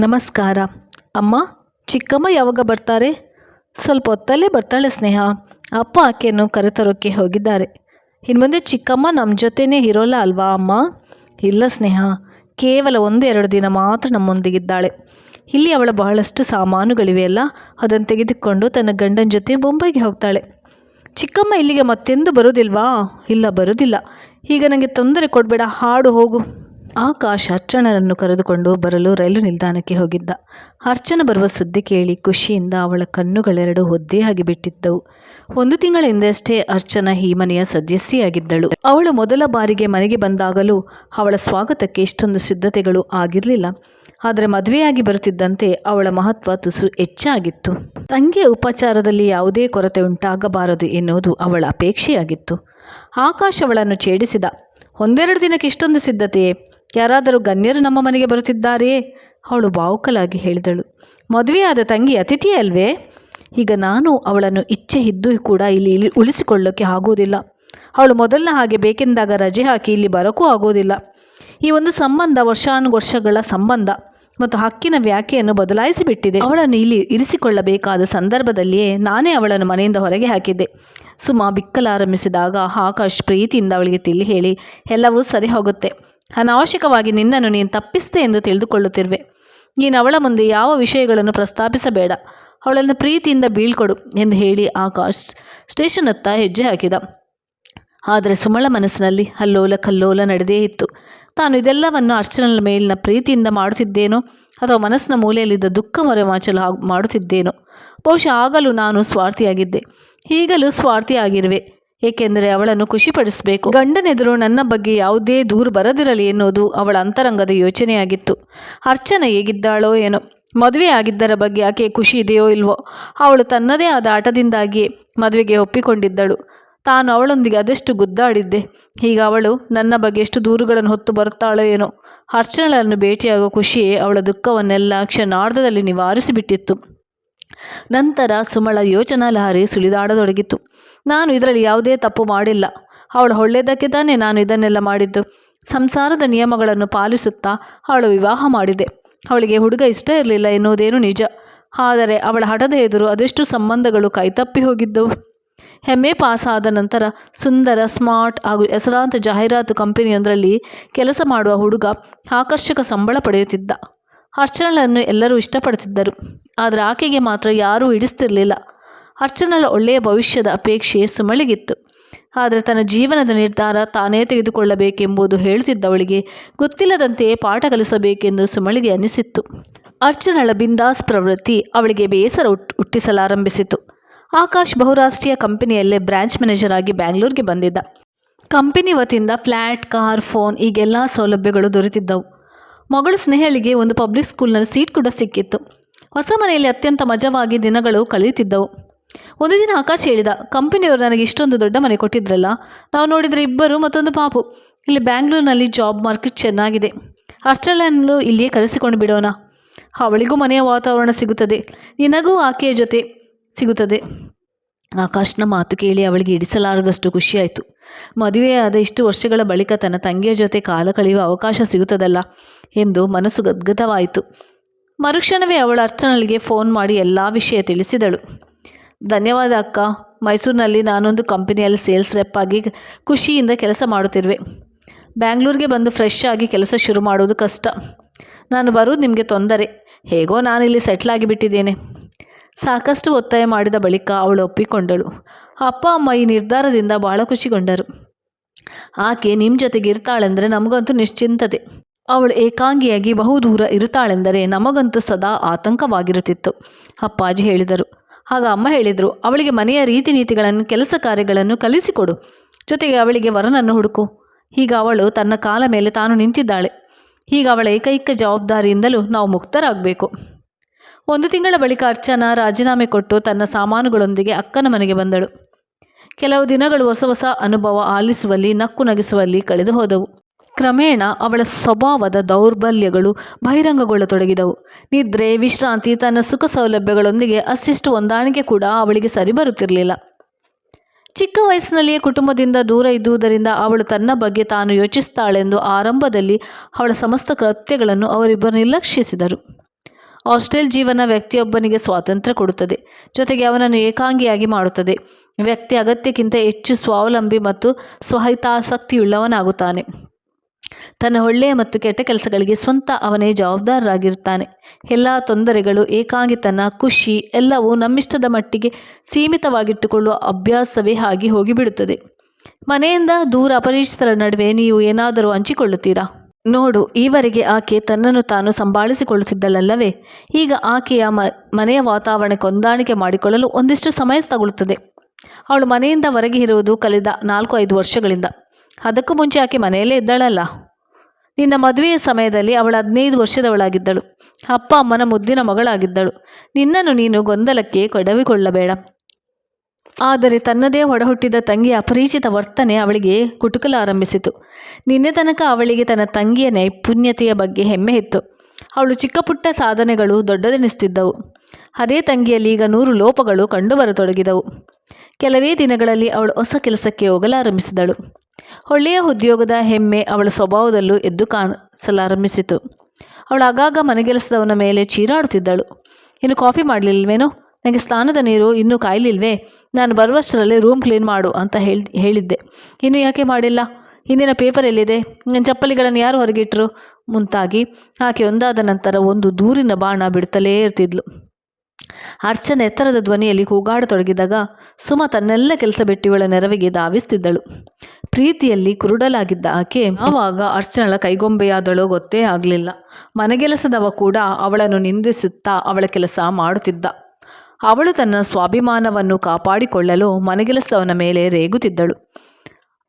ನಮಸ್ಕಾರ. ಅಮ್ಮ, ಚಿಕ್ಕಮ್ಮ ಯಾವಾಗ ಬರ್ತಾರೆ? ಸ್ವಲ್ಪ ಹೊತ್ತಲ್ಲೇ ಬರ್ತಾಳೆ ಸ್ನೇಹ. ಅಪ್ಪ ಆಕೆಯನ್ನು ಕರೆತರೋಕ್ಕೆ ಹೋಗಿದ್ದಾರೆ. ಇನ್ನು ಮುಂದೆ ಚಿಕ್ಕಮ್ಮ ನಮ್ಮ ಜೊತೆನೇ ಇರೋಲ್ಲ ಅಲ್ವಾ ಅಮ್ಮ? ಇಲ್ಲ ಸ್ನೇಹ. ಕೇವಲ ಒಂದು ಎರಡು ದಿನ ಮಾತ್ರ ನಮ್ಮೊಂದಿಗಿದ್ದಾಳೆ. ಇಲ್ಲಿ ಅವಳ ಬಹಳಷ್ಟು ಸಾಮಾನುಗಳಿವೆಯಲ್ಲ ಅದನ್ನು ತೆಗೆದುಕೊಂಡು ತನ್ನ ಗಂಡನ ಜೊತೆ ಬೊಂಬೈಗೆ ಹೋಗ್ತಾಳೆ. ಚಿಕ್ಕಮ್ಮ ಇಲ್ಲಿಗೆ ಮತ್ತೆಂದು ಬರೋದಿಲ್ವಾ? ಇಲ್ಲ, ಬರೋದಿಲ್ಲ. ಈಗ ನನಗೆ ತೊಂದರೆ ಕೊಡಬೇಡ, ಹಾಡು ಹೋಗು. ಆಕಾಶ್ ಅರ್ಚನರನ್ನು ಕರೆದುಕೊಂಡು ಬರಲು ರೈಲು ನಿಲ್ದಾಣಕ್ಕೆ ಹೋಗಿದ್ದ. ಅರ್ಚನ ಬರುವ ಸುದ್ದಿ ಕೇಳಿ ಖುಷಿಯಿಂದ ಅವಳ ಕಣ್ಣುಗಳೆರಡು ಒದ್ದೆಯಾಗಿ ಬಿಟ್ಟಿದ್ದವು ಒಂದು ತಿಂಗಳ ಹಿಂದೆಯಷ್ಟೇ ಅರ್ಚನ ಈ ಮನೆಯ ಸದಸ್ಯೆಯಾಗಿದ್ದಳು ಅವಳು ಮೊದಲ ಬಾರಿಗೆ ಮನೆಗೆ ಬಂದಾಗಲೂ ಅವಳ ಸ್ವಾಗತಕ್ಕೆ ಇಷ್ಟೊಂದು ಸಿದ್ಧತೆಗಳು ಆಗಿರಲಿಲ್ಲ. ಆದರೆ ಮದುವೆಯಾಗಿ ಬರುತ್ತಿದ್ದಂತೆ ಅವಳ ಮಹತ್ವ ತುಸು ಹೆಚ್ಚಾಗಿತ್ತು. ತಂಗಿಯ ಉಪಚಾರದಲ್ಲಿ ಯಾವುದೇ ಕೊರತೆ ಉಂಟಾಗಬಾರದು ಎನ್ನುವುದು ಅವಳ ಅಪೇಕ್ಷೆಯಾಗಿತ್ತು. ಆಕಾಶ ಅವಳನ್ನು ಛೇಡಿಸಿದ. ಒಂದೆರಡು ದಿನಕ್ಕೆ ಇಷ್ಟೊಂದು ಸಿದ್ಧತೆಯೇ? ಯಾರಾದರೂ ಗಣ್ಯರು ನಮ್ಮ ಮನೆಗೆ ಬರುತ್ತಿದ್ದಾರೆಯೇ ಅವಳು ಬಾವುಕಲಾಗಿ ಹೇಳಿದಳು. ಮದುವೆಯಾದ ತಂಗಿ ಅತಿಥಿ ಅಲ್ವೇ? ಈಗ ನಾನು ಅವಳನ್ನು ಇಚ್ಛೆ ಇದ್ದು ಕೂಡ ಇಲ್ಲಿ ಇಲ್ಲಿ ಉಳಿಸಿಕೊಳ್ಳೋಕ್ಕೆ ಆಗೋದಿಲ್ಲ. ಅವಳು ಮೊದಲನ ಹಾಗೆ ಬೇಕೆಂದಾಗ ರಜೆ ಹಾಕಿ ಇಲ್ಲಿ ಬರೋಕ್ಕೂ ಆಗೋದಿಲ್ಲ. ಈ ಒಂದು ಸಂಬಂಧ ವರ್ಷಾನುವರ್ಷಗಳ ಸಂಬಂಧ ಮತ್ತು ಹಕ್ಕಿನ ವ್ಯಾಖ್ಯೆಯನ್ನು ಬದಲಾಯಿಸಿಬಿಟ್ಟಿದೆ. ಅವಳನ್ನು ಇಲ್ಲಿ ಇರಿಸಿಕೊಳ್ಳಬೇಕಾದ ಸಂದರ್ಭದಲ್ಲಿಯೇ ನಾನೇ ಅವಳನ್ನು ಮನೆಯಿಂದ ಹೊರಗೆ ಹಾಕಿದ್ದೆ. ಸುಮಾ ಬಿಕ್ಕಲಾರಂಭಿಸಿದಾಗ ಆಕಾಶ್ ಪ್ರೀತಿಯಿಂದ ಅವಳಿಗೆ ತಿಳಿ ಹೇಳಿ, ಎಲ್ಲವೂ ಸರಿ ಹೋಗುತ್ತೆ. ಅನಾವಶ್ಯಕವಾಗಿ ನಿನ್ನನ್ನು ನೀನು ತಪ್ಪಿಸ್ತೆ ಎಂದು ತಿಳಿದುಕೊಳ್ಳುತ್ತಿರುವೆ. ನೀನು ಅವಳ ಮುಂದೆ ಯಾವ ವಿಷಯಗಳನ್ನು ಪ್ರಸ್ತಾಪಿಸಬೇಡ. ಅವಳನ್ನು ಪ್ರೀತಿಯಿಂದ ಬೀಳ್ಕೊಡು ಎಂದು ಹೇಳಿ ಆಕಾಶ್ ಸ್ಟೇಷನ್ ಹತ್ತ ಹೆಜ್ಜೆ ಹಾಕಿದ. ಆದರೆ ಸುಮಳ ಮನಸ್ಸಿನಲ್ಲಿ ಅಲ್ಲೋಲ ಕಲ್ಲೋಲ ನಡೆದೇ ಇತ್ತು. ತಾನು ಇದೆಲ್ಲವನ್ನು ಅರ್ಚನಳ ಮೇಲಿನ ಪ್ರೀತಿಯಿಂದ ಮಾಡುತ್ತಿದ್ದೇನೋ ಅಥವಾ ಮನಸ್ಸಿನ ಮೂಲೆಯಲ್ಲಿದ್ದ ದುಃಖ ಮರೆಮಾಚಲು ಮಾಡುತ್ತಿದ್ದೇನೋ. ಬಹುಶಃ ಆಗಲೂ ನಾನು ಸ್ವಾರ್ಥಿಯಾಗಿದ್ದೆ. ಈಗಲೂ ಸ್ವಾರ್ಥಿಯಾಗಿರುವೆ. ಏಕೆಂದರೆ ಅವಳನ್ನು ಖುಷಿಪಡಿಸಬೇಕು. ಗಂಡನೆದುರು ನನ್ನ ಬಗ್ಗೆ ಯಾವುದೇ ದೂರು ಬರದಿರಲಿ ಎನ್ನುವುದು ಅವಳ ಅಂತರಂಗದ ಯೋಚನೆಯಾಗಿತ್ತು. ಅರ್ಚನ ಹೇಗಿದ್ದಾಳೋ ಏನೋ. ಮದುವೆ ಆಗಿದ್ದರ ಬಗ್ಗೆ ಆಕೆ ಖುಷಿ ಇದೆಯೋ ಇಲ್ವೋ. ಅವಳು ತನ್ನದೇ ಆದ ಆಟದಿಂದಾಗಿಯೇ ಮದುವೆಗೆ ಒಪ್ಪಿಕೊಂಡಿದ್ದಳು. ತಾನು ಅವಳೊಂದಿಗೆ ಅದೆಷ್ಟು ಗುದ್ದಾಡಿದ್ದೆ. ಈಗ ಅವಳು ನನ್ನ ಬಗ್ಗೆ ಎಷ್ಟು ದೂರುಗಳನ್ನು ಹೊತ್ತು ಬರುತ್ತಾಳೋ ಏನೋ. ಅರ್ಚನಳನ್ನು ಭೇಟಿಯಾಗೋ ಖುಷಿಯೇ ಅವಳ ದುಃಖವನ್ನೆಲ್ಲ ಕ್ಷಣಾರ್ಧದಲ್ಲಿ ನಿವಾರಿಸಿಬಿಟ್ಟಿತ್ತು. ನಂತರ ಸುಮಳ ಯೋಚನಾ ಲಹರಿ ಸುಳಿದಾಡತೊಡಗಿತು. ನಾನು ಇದರಲ್ಲಿ ಯಾವುದೇ ತಪ್ಪು ಮಾಡಿಲ್ಲ. ಅವಳು ಒಳ್ಳೆಯದಕ್ಕೆ ತಾನೇ ನಾನು ಇದನ್ನೆಲ್ಲ ಮಾಡಿದ್ದು. ಸಂಸಾರದ ನಿಯಮಗಳನ್ನು ಪಾಲಿಸುತ್ತಾ ಅವಳು ವಿವಾಹ ಮಾಡಿದೆ. ಅವಳಿಗೆ ಹುಡುಗ ಇಷ್ಟ ಇರಲಿಲ್ಲ ಎನ್ನುವುದೇನು ನಿಜ. ಆದರೆ ಅವಳ ಹಠದ ಎದುರು ಅದೆಷ್ಟು ಸಂಬಂಧಗಳು ಕೈತಪ್ಪಿ ಹೋಗಿದ್ದವು. ಹೆಮ್ಮೆ ಪಾಸ್ ಆದ ನಂತರ ಸುಂದರ, ಸ್ಮಾರ್ಟ್ ಹಾಗೂ ಹೆಸರಾಂತ ಜಾಹೀರಾತು ಕಂಪನಿಯೊಂದರಲ್ಲಿ ಕೆಲಸ ಮಾಡುವ ಹುಡುಗ ಆಕರ್ಷಕ ಸಂಬಳ ಪಡೆಯುತ್ತಿದ್ದ. ಅರ್ಚನಳನ್ನು ಎಲ್ಲರೂ ಇಷ್ಟಪಡುತ್ತಿದ್ದರು. ಆದರೆ ಆಕೆಗೆ ಮಾತ್ರ ಯಾರೂ ಇಡಿಸ್ತಿರಲಿಲ್ಲ ಅರ್ಚನಳ ಒಳ್ಳೆಯ ಭವಿಷ್ಯದ ಅಪೇಕ್ಷೆ ಸುಮಳಿಗಿತ್ತು ಆದರೆ ತನ್ನ ಜೀವನದ ನಿರ್ಧಾರ ತಾನೇ ತೆಗೆದುಕೊಳ್ಳಬೇಕೆಂಬುದು ಹೇಳುತ್ತಿದ್ದವಳಿಗೆ ಗೊತ್ತಿಲ್ಲದಂತೆಯೇ ಪಾಠ ಕಲಿಸಬೇಕೆಂದು ಸುಮಳಿಗೆ ಅನಿಸಿತ್ತು. ಅರ್ಚನಳ ಬಿಂದಾಸ್ ಪ್ರವೃತ್ತಿ ಅವಳಿಗೆ ಬೇಸರ ಹುಟ್ ಹುಟ್ಟಿಸಲಾರಂಭಿಸಿತು. ಆಕಾಶ್ ಬಹುರಾಷ್ಟ್ರೀಯ ಕಂಪನಿಯಲ್ಲೇ ಬ್ರಾಂಚ್ ಮ್ಯಾನೇಜರ್ ಆಗಿ ಬ್ಯಾಂಗ್ಳೂರಿಗೆ ಬಂದಿದ್ದ. ಕಂಪನಿ ವತಿಯಿಂದ ಫ್ಲ್ಯಾಟ್ ಕಾರ್, ಫೋನ್ ಈಗೆಲ್ಲ ಸೌಲಭ್ಯಗಳು ದೊರೆತಿದ್ದವು. ಮಗಳು ಸ್ನೇಹಳಿಗೆ ಒಂದು ಪಬ್ಲಿಕ್ ಸ್ಕೂಲ್ನಲ್ಲಿ ಸೀಟ್ ಕೂಡ ಸಿಕ್ಕಿತ್ತು. ಹೊಸ ಮನೆಯಲ್ಲಿ ಅತ್ಯಂತ ಮಜವಾಗಿ ದಿನಗಳು ಕಳೆಯುತ್ತಿದ್ದವು. ಒಂದು ದಿನ ಆಕಾಶ್ ಹೇಳಿದ, ಕಂಪನಿಯವರು ನನಗೆ ಇಷ್ಟೊಂದು ದೊಡ್ಡ ಮನೆ ಕೊಟ್ಟಿದ್ರಲ್ಲ? ನಾವು ನೋಡಿದರೆ ಇಬ್ಬರು ಮತ್ತೊಂದು ಪಾಪು. ಇಲ್ಲಿ ಬ್ಯಾಂಗ್ಳೂರಿನಲ್ಲಿ ಜಾಬ್ ಮಾರ್ಕೆಟ್ ಚೆನ್ನಾಗಿದೆ. ಅಷ್ಟರಲ್ಲೂ ಇಲ್ಲಿಯೇ ಕರೆಸಿಕೊಂಡು ಬಿಡೋಣ. ಅವಳಿಗೂ ಮನೆಯ ವಾತಾವರಣ ಸಿಗುತ್ತದೆ. ನಿನಗೂ ಆಕೆಯ ಜೊತೆ ಸಿಗುತ್ತದೆ. ಆಕಾಶ್ನ ಮಾತು ಕೇಳಿ ಅವಳಿಗೆ ಇಡಿಸಲಾರದಷ್ಟು ಖುಷಿಯಾಯಿತು. ಮದುವೆಯಾದ ಇಷ್ಟು ವರ್ಷಗಳ ಬಳಿಕ ತನ್ನ ತಂಗಿಯ ಜೊತೆ ಕಾಲ ಕಳೆಯುವ ಅವಕಾಶ ಸಿಗುತ್ತದಲ್ಲ ಎಂದು ಮನಸ್ಸು ಗದ್ಗದವಾಯಿತು ಮರುಕ್ಷಣವೇ ಅವಳು ಅರ್ಚನಳಿಗೆ ಫೋನ್ ಮಾಡಿ ಎಲ್ಲ ವಿಷಯ ತಿಳಿಸಿದಳು. ಧನ್ಯವಾದ ಅಕ್ಕ. ಮೈಸೂರಿನಲ್ಲಿ ನಾನೊಂದು ಕಂಪನಿಯಲ್ಲಿ ಸೇಲ್ಸ್ ರೆಪ್ ಆಗಿ ಖುಷಿಯಿಂದ ಕೆಲಸ ಮಾಡುತ್ತಿರುವೆ. ಬ್ಯಾಂಗ್ಳೂರಿಗೆ ಬಂದು ಫ್ರೆಶ್ ಆಗಿ ಕೆಲಸ ಶುರು ಮಾಡೋದು ಕಷ್ಟ. ನಾನು ಬರೋದು ನಿಮಗೆ ತೊಂದರೆ. ಹೇಗೋ ನಾನಿಲ್ಲಿ ಸೆಟ್ಲ್ ಆಗಿಬಿಟ್ಟಿದ್ದೇನೆ. ಸಾಕಷ್ಟು ಒತ್ತಾಯ ಮಾಡಿದ ಬಳಿಕ ಅವಳು ಒಪ್ಪಿಕೊಂಡಳು. ಅಪ್ಪ, ಅಮ್ಮ ಈ ನಿರ್ಧಾರದಿಂದ ಬಹಳ ಖುಷಿಗೊಂಡರು. ಆಕೆ ನಿಮ್ಮ ಜೊತೆಗೆ ಇರ್ತಾಳೆಂದರೆ ನಮಗಂತೂ ನಿಶ್ಚಿಂತತೆ. ಅವಳು ಏಕಾಂಗಿಯಾಗಿ ಬಹುದೂರ ಇರುತ್ತಾಳೆಂದರೆ ನಮಗಂತೂ ಸದಾ ಆತಂಕವಾಗಿರುತ್ತಿತ್ತು, ಅಪ್ಪಾಜಿ ಹೇಳಿದರು. ಆಗ ಅಮ್ಮ ಹೇಳಿದರು, ಅವಳಿಗೆ ಮನೆಯ ರೀತಿ ನೀತಿಗಳನ್ನು, ಕೆಲಸ ಕಾರ್ಯಗಳನ್ನು ಕಲಿಸಿಕೊಡು. ಜೊತೆಗೆ ಅವಳಿಗೆ ವರನನ್ನು ಹುಡುಕು. ಹೀಗ ಅವಳು ತನ್ನ ಕಾಲ ಮೇಲೆ ತಾನು ನಿಂತಿದ್ದಾಳೆ. ಹೀಗ ಅವಳ ಏಕೈಕ ಜವಾಬ್ದಾರಿಯಿಂದಲೂ ನಾವು ಮುಕ್ತರಾಗಬೇಕು. ಒಂದು ತಿಂಗಳ ಬಳಿಕ ಅರ್ಚನಾ ರಾಜೀನಾಮೆ ಕೊಟ್ಟು ತನ್ನ ಸಾಮಾನುಗಳೊಂದಿಗೆ ಅಕ್ಕನ ಮನೆಗೆ ಬಂದಳು. ಕೆಲವು ದಿನಗಳು ಹೊಸ ಹೊಸ ಅನುಭವ ಆಲಿಸುವಲ್ಲಿ, ನಕ್ಕು ನಗಿಸುವಲ್ಲಿ ಕಳೆದು ಹೋದವು ಕ್ರಮೇಣ ಅವಳ ಸ್ವಭಾವದ ದೌರ್ಬಲ್ಯಗಳು ಬಹಿರಂಗಗೊಳ್ಳತೊಡಗಿದವು. ನಿದ್ರೆ, ವಿಶ್ರಾಂತಿ, ತನ್ನ ಸುಖ ಸೌಲಭ್ಯಗಳೊಂದಿಗೆ ಅಷ್ಟಿಷ್ಟು ಹೊಂದಾಣಿಕೆ ಕೂಡ ಅವಳಿಗೆ ಸರಿಬರುತ್ತಿರಲಿಲ್ಲ ಚಿಕ್ಕ ವಯಸ್ಸಿನಲ್ಲಿಯೇ ಕುಟುಂಬದಿಂದ ದೂರ ಇದ್ದುದರಿಂದ ಅವಳು ತನ್ನ ಬಗ್ಗೆ ತಾನು ಯೋಚಿಸ್ತಾಳೆಂದು ಆರಂಭದಲ್ಲಿ ಅವಳ ಸಮಸ್ತ ಕೃತ್ಯಗಳನ್ನು ಅವರಿಬ್ಬರು ನಿರ್ಲಕ್ಷಿಸಿದರು. ಹಾಸ್ಟೆಲ್ ಜೀವನ ವ್ಯಕ್ತಿಯೊಬ್ಬನಿಗೆ ಸ್ವಾತಂತ್ರ್ಯ ಕೊಡುತ್ತದೆ, ಜೊತೆಗೆ ಅವನನ್ನು ಏಕಾಂಗಿಯಾಗಿ ಮಾಡುತ್ತದೆ. ವ್ಯಕ್ತಿ ಅಗತ್ಯಕ್ಕಿಂತ ಹೆಚ್ಚು ಸ್ವಾವಲಂಬಿ ಮತ್ತು ಸ್ವಹಿತಾಸಕ್ತಿಯುಳ್ಳವನಾಗುತ್ತಾನೆ. ತನ್ನ ಒಳ್ಳೆಯ ಮತ್ತು ಕೆಟ್ಟ ಕೆಲಸಗಳಿಗೆ ಸ್ವಂತ ಅವನೇ ಜವಾಬ್ದಾರರಾಗಿರುತ್ತಾನೆ. ಎಲ್ಲ ತೊಂದರೆಗಳು, ಏಕಾಂಗಿತನ, ಖುಷಿ ಎಲ್ಲವೂ ನಮ್ಮಿಷ್ಟದ ಮಟ್ಟಿಗೆ ಸೀಮಿತವಾಗಿಟ್ಟುಕೊಳ್ಳುವ ಅಭ್ಯಾಸವೇ ಆಗಿ ಹೋಗಿಬಿಡುತ್ತದೆ. ಮನೆಯಿಂದ ದೂರ ಅಪರಿಚಿತರ ನಡುವೆ ನೀವು ಏನಾದರೂ ಹಂಚಿಕೊಳ್ಳುತ್ತೀರಾ? ನೋಡು, ಈವರೆಗೆ ಆಕೆ ತನ್ನನ್ನು ತಾನು ಸಂಭಾಳಿಸಿಕೊಳ್ಳುತ್ತಿದ್ದಲ್ಲವೇ? ಈಗ ಆಕೆಯ ಮನೆಯ ವಾತಾವರಣಕ್ಕೆ ಹೊಂದಾಣಿಕೆ ಮಾಡಿಕೊಳ್ಳಲು ಒಂದಿಷ್ಟು ಸಮಯ ತಗೊಳ್ಳುತ್ತದೆ ಅವಳು ಮನೆಯಿಂದ ಹೊರಗೆ ಇರುವುದು ಕಳೆದ ನಾಲ್ಕು ಐದು ವರ್ಷಗಳಿಂದ. ಅದಕ್ಕೂ ಮುಂಚೆ ಆಕೆ ಮನೆಯಲ್ಲೇ ಇದ್ದಾಳಲ್ಲ. ನಿನ್ನ ಮದುವೆಯ ಸಮಯದಲ್ಲಿ ಅವಳು ಹದಿನೈದು ವರ್ಷದವಳಾಗಿದ್ದಳು. ಅಪ್ಪ ಅಮ್ಮನ ಮುದ್ದಿನ ಮಗಳಾಗಿದ್ದಳು. ನಿನ್ನನ್ನು ನೀನು ಗೊಂದಲಕ್ಕೆ ಕೊಡವಿಕೊಳ್ಳಬೇಡ. ಆದರೆ ತನ್ನದೇ ಒಡಹುಟ್ಟಿದ ತಂಗಿಯ ಅಪರಿಚಿತ ವರ್ತನೆ ಅವಳಿಗೆ ಕುಟುಕಲಾರಂಭಿಸಿತು ನಿನ್ನೆ ತನಕ ಅವಳಿಗೆ ತನ್ನ ತಂಗಿಯ ನೈಪುಣ್ಯತೆಯ ಬಗ್ಗೆ ಹೆಮ್ಮೆ ಇತ್ತು. ಅವಳು ಚಿಕ್ಕ ಪುಟ್ಟ ಸಾಧನೆಗಳು ದೊಡ್ಡದೆನಿಸ್ತಿದ್ದವು. ಅದೇ ತಂಗಿಯಲ್ಲಿ ಈಗ ನೂರು ಲೋಪಗಳು ಕಂಡುಬರತೊಡಗಿದವು. ಕೆಲವೇ ದಿನಗಳಲ್ಲಿ ಅವಳು ಹೊಸ ಕೆಲಸಕ್ಕೆ ಹೋಗಲಾರಂಭಿಸಿದಳು. ಒಳ್ಳೆಯ ಉದ್ಯೋಗದ ಹೆಮ್ಮೆ ಅವಳ ಸ್ವಭಾವದಲ್ಲೂ ಎದ್ದು ಕಾಣಿಸಲಾರಂಭಿಸಿತು. ಅವಳು ಆಗಾಗ ಮನೆಗೆಲಸದವನ ಮೇಲೆ ಚೀರಾಡುತ್ತಿದ್ದಳು. ಇನ್ನು ಕಾಫಿ ಮಾಡಲಿಲ್ವೇನೋ? ನನಗೆ ಸ್ನಾನದ ನೀರು ಇನ್ನೂ ಕಾಯಲಿಲ್ವೇ? ನಾನು ಬರುವಷ್ಟರಲ್ಲಿ ರೂಮ್ ಕ್ಲೀನ್ ಮಾಡು ಅಂತ ಹೇಳಿ, ಹೇಳಿದ್ದೆ. ಇನ್ನು ಯಾಕೆ ಮಾಡಿಲ್ಲ? ಇಂದಿನ ಪೇಪರ್ ಎಲ್ಲಿದೆ? ನನ್ನ ಚಪ್ಪಲಿಗಳನ್ನು ಯಾರು ಹೊರಗಿಟ್ಟರು ಮುಂತಾಗಿ ಆಕೆ ಒಂದಾದ ನಂತರ ಒಂದು ದೂರಿನ ಬಾಣ ಬಿಡುತ್ತಲೇ ಇರ್ತಿದ್ಲು. ಅರ್ಚನ ಎತ್ತರದ ಧ್ವನಿಯಲ್ಲಿ ಕೂಗಾಡತೊಡಗಿದಾಗ ಸುಮ ತನ್ನೆಲ್ಲ ಕೆಲಸ ಬೆಟ್ಟಿಗಳ ನೆರವಿಗೆ ಧಾವಿಸ್ತಿದ್ದಳು. ಪ್ರೀತಿಯಲ್ಲಿ ಕುರುಡಲಾಗಿದ್ದ ಆಕೆ ಆವಾಗ ಅರ್ಚನಳ ಕೈಗೊಂಬೆಯಾದಳೋ ಗೊತ್ತೇ ಆಗಲಿಲ್ಲ. ಮನೆಗೆಲಸದವ ಕೂಡ ಅವಳನ್ನು ನಿಂದಿಸುತ್ತಾ ಅವಳ ಕೆಲಸ ಮಾಡುತ್ತಿದ್ದ. ಅವಳು ತನ್ನ ಸ್ವಾಭಿಮಾನವನ್ನು ಕಾಪಾಡಿಕೊಳ್ಳಲು ಮನೆಗೆಲಸದವನ ಮೇಲೆ ರೇಗುತ್ತಿದ್ದಳು.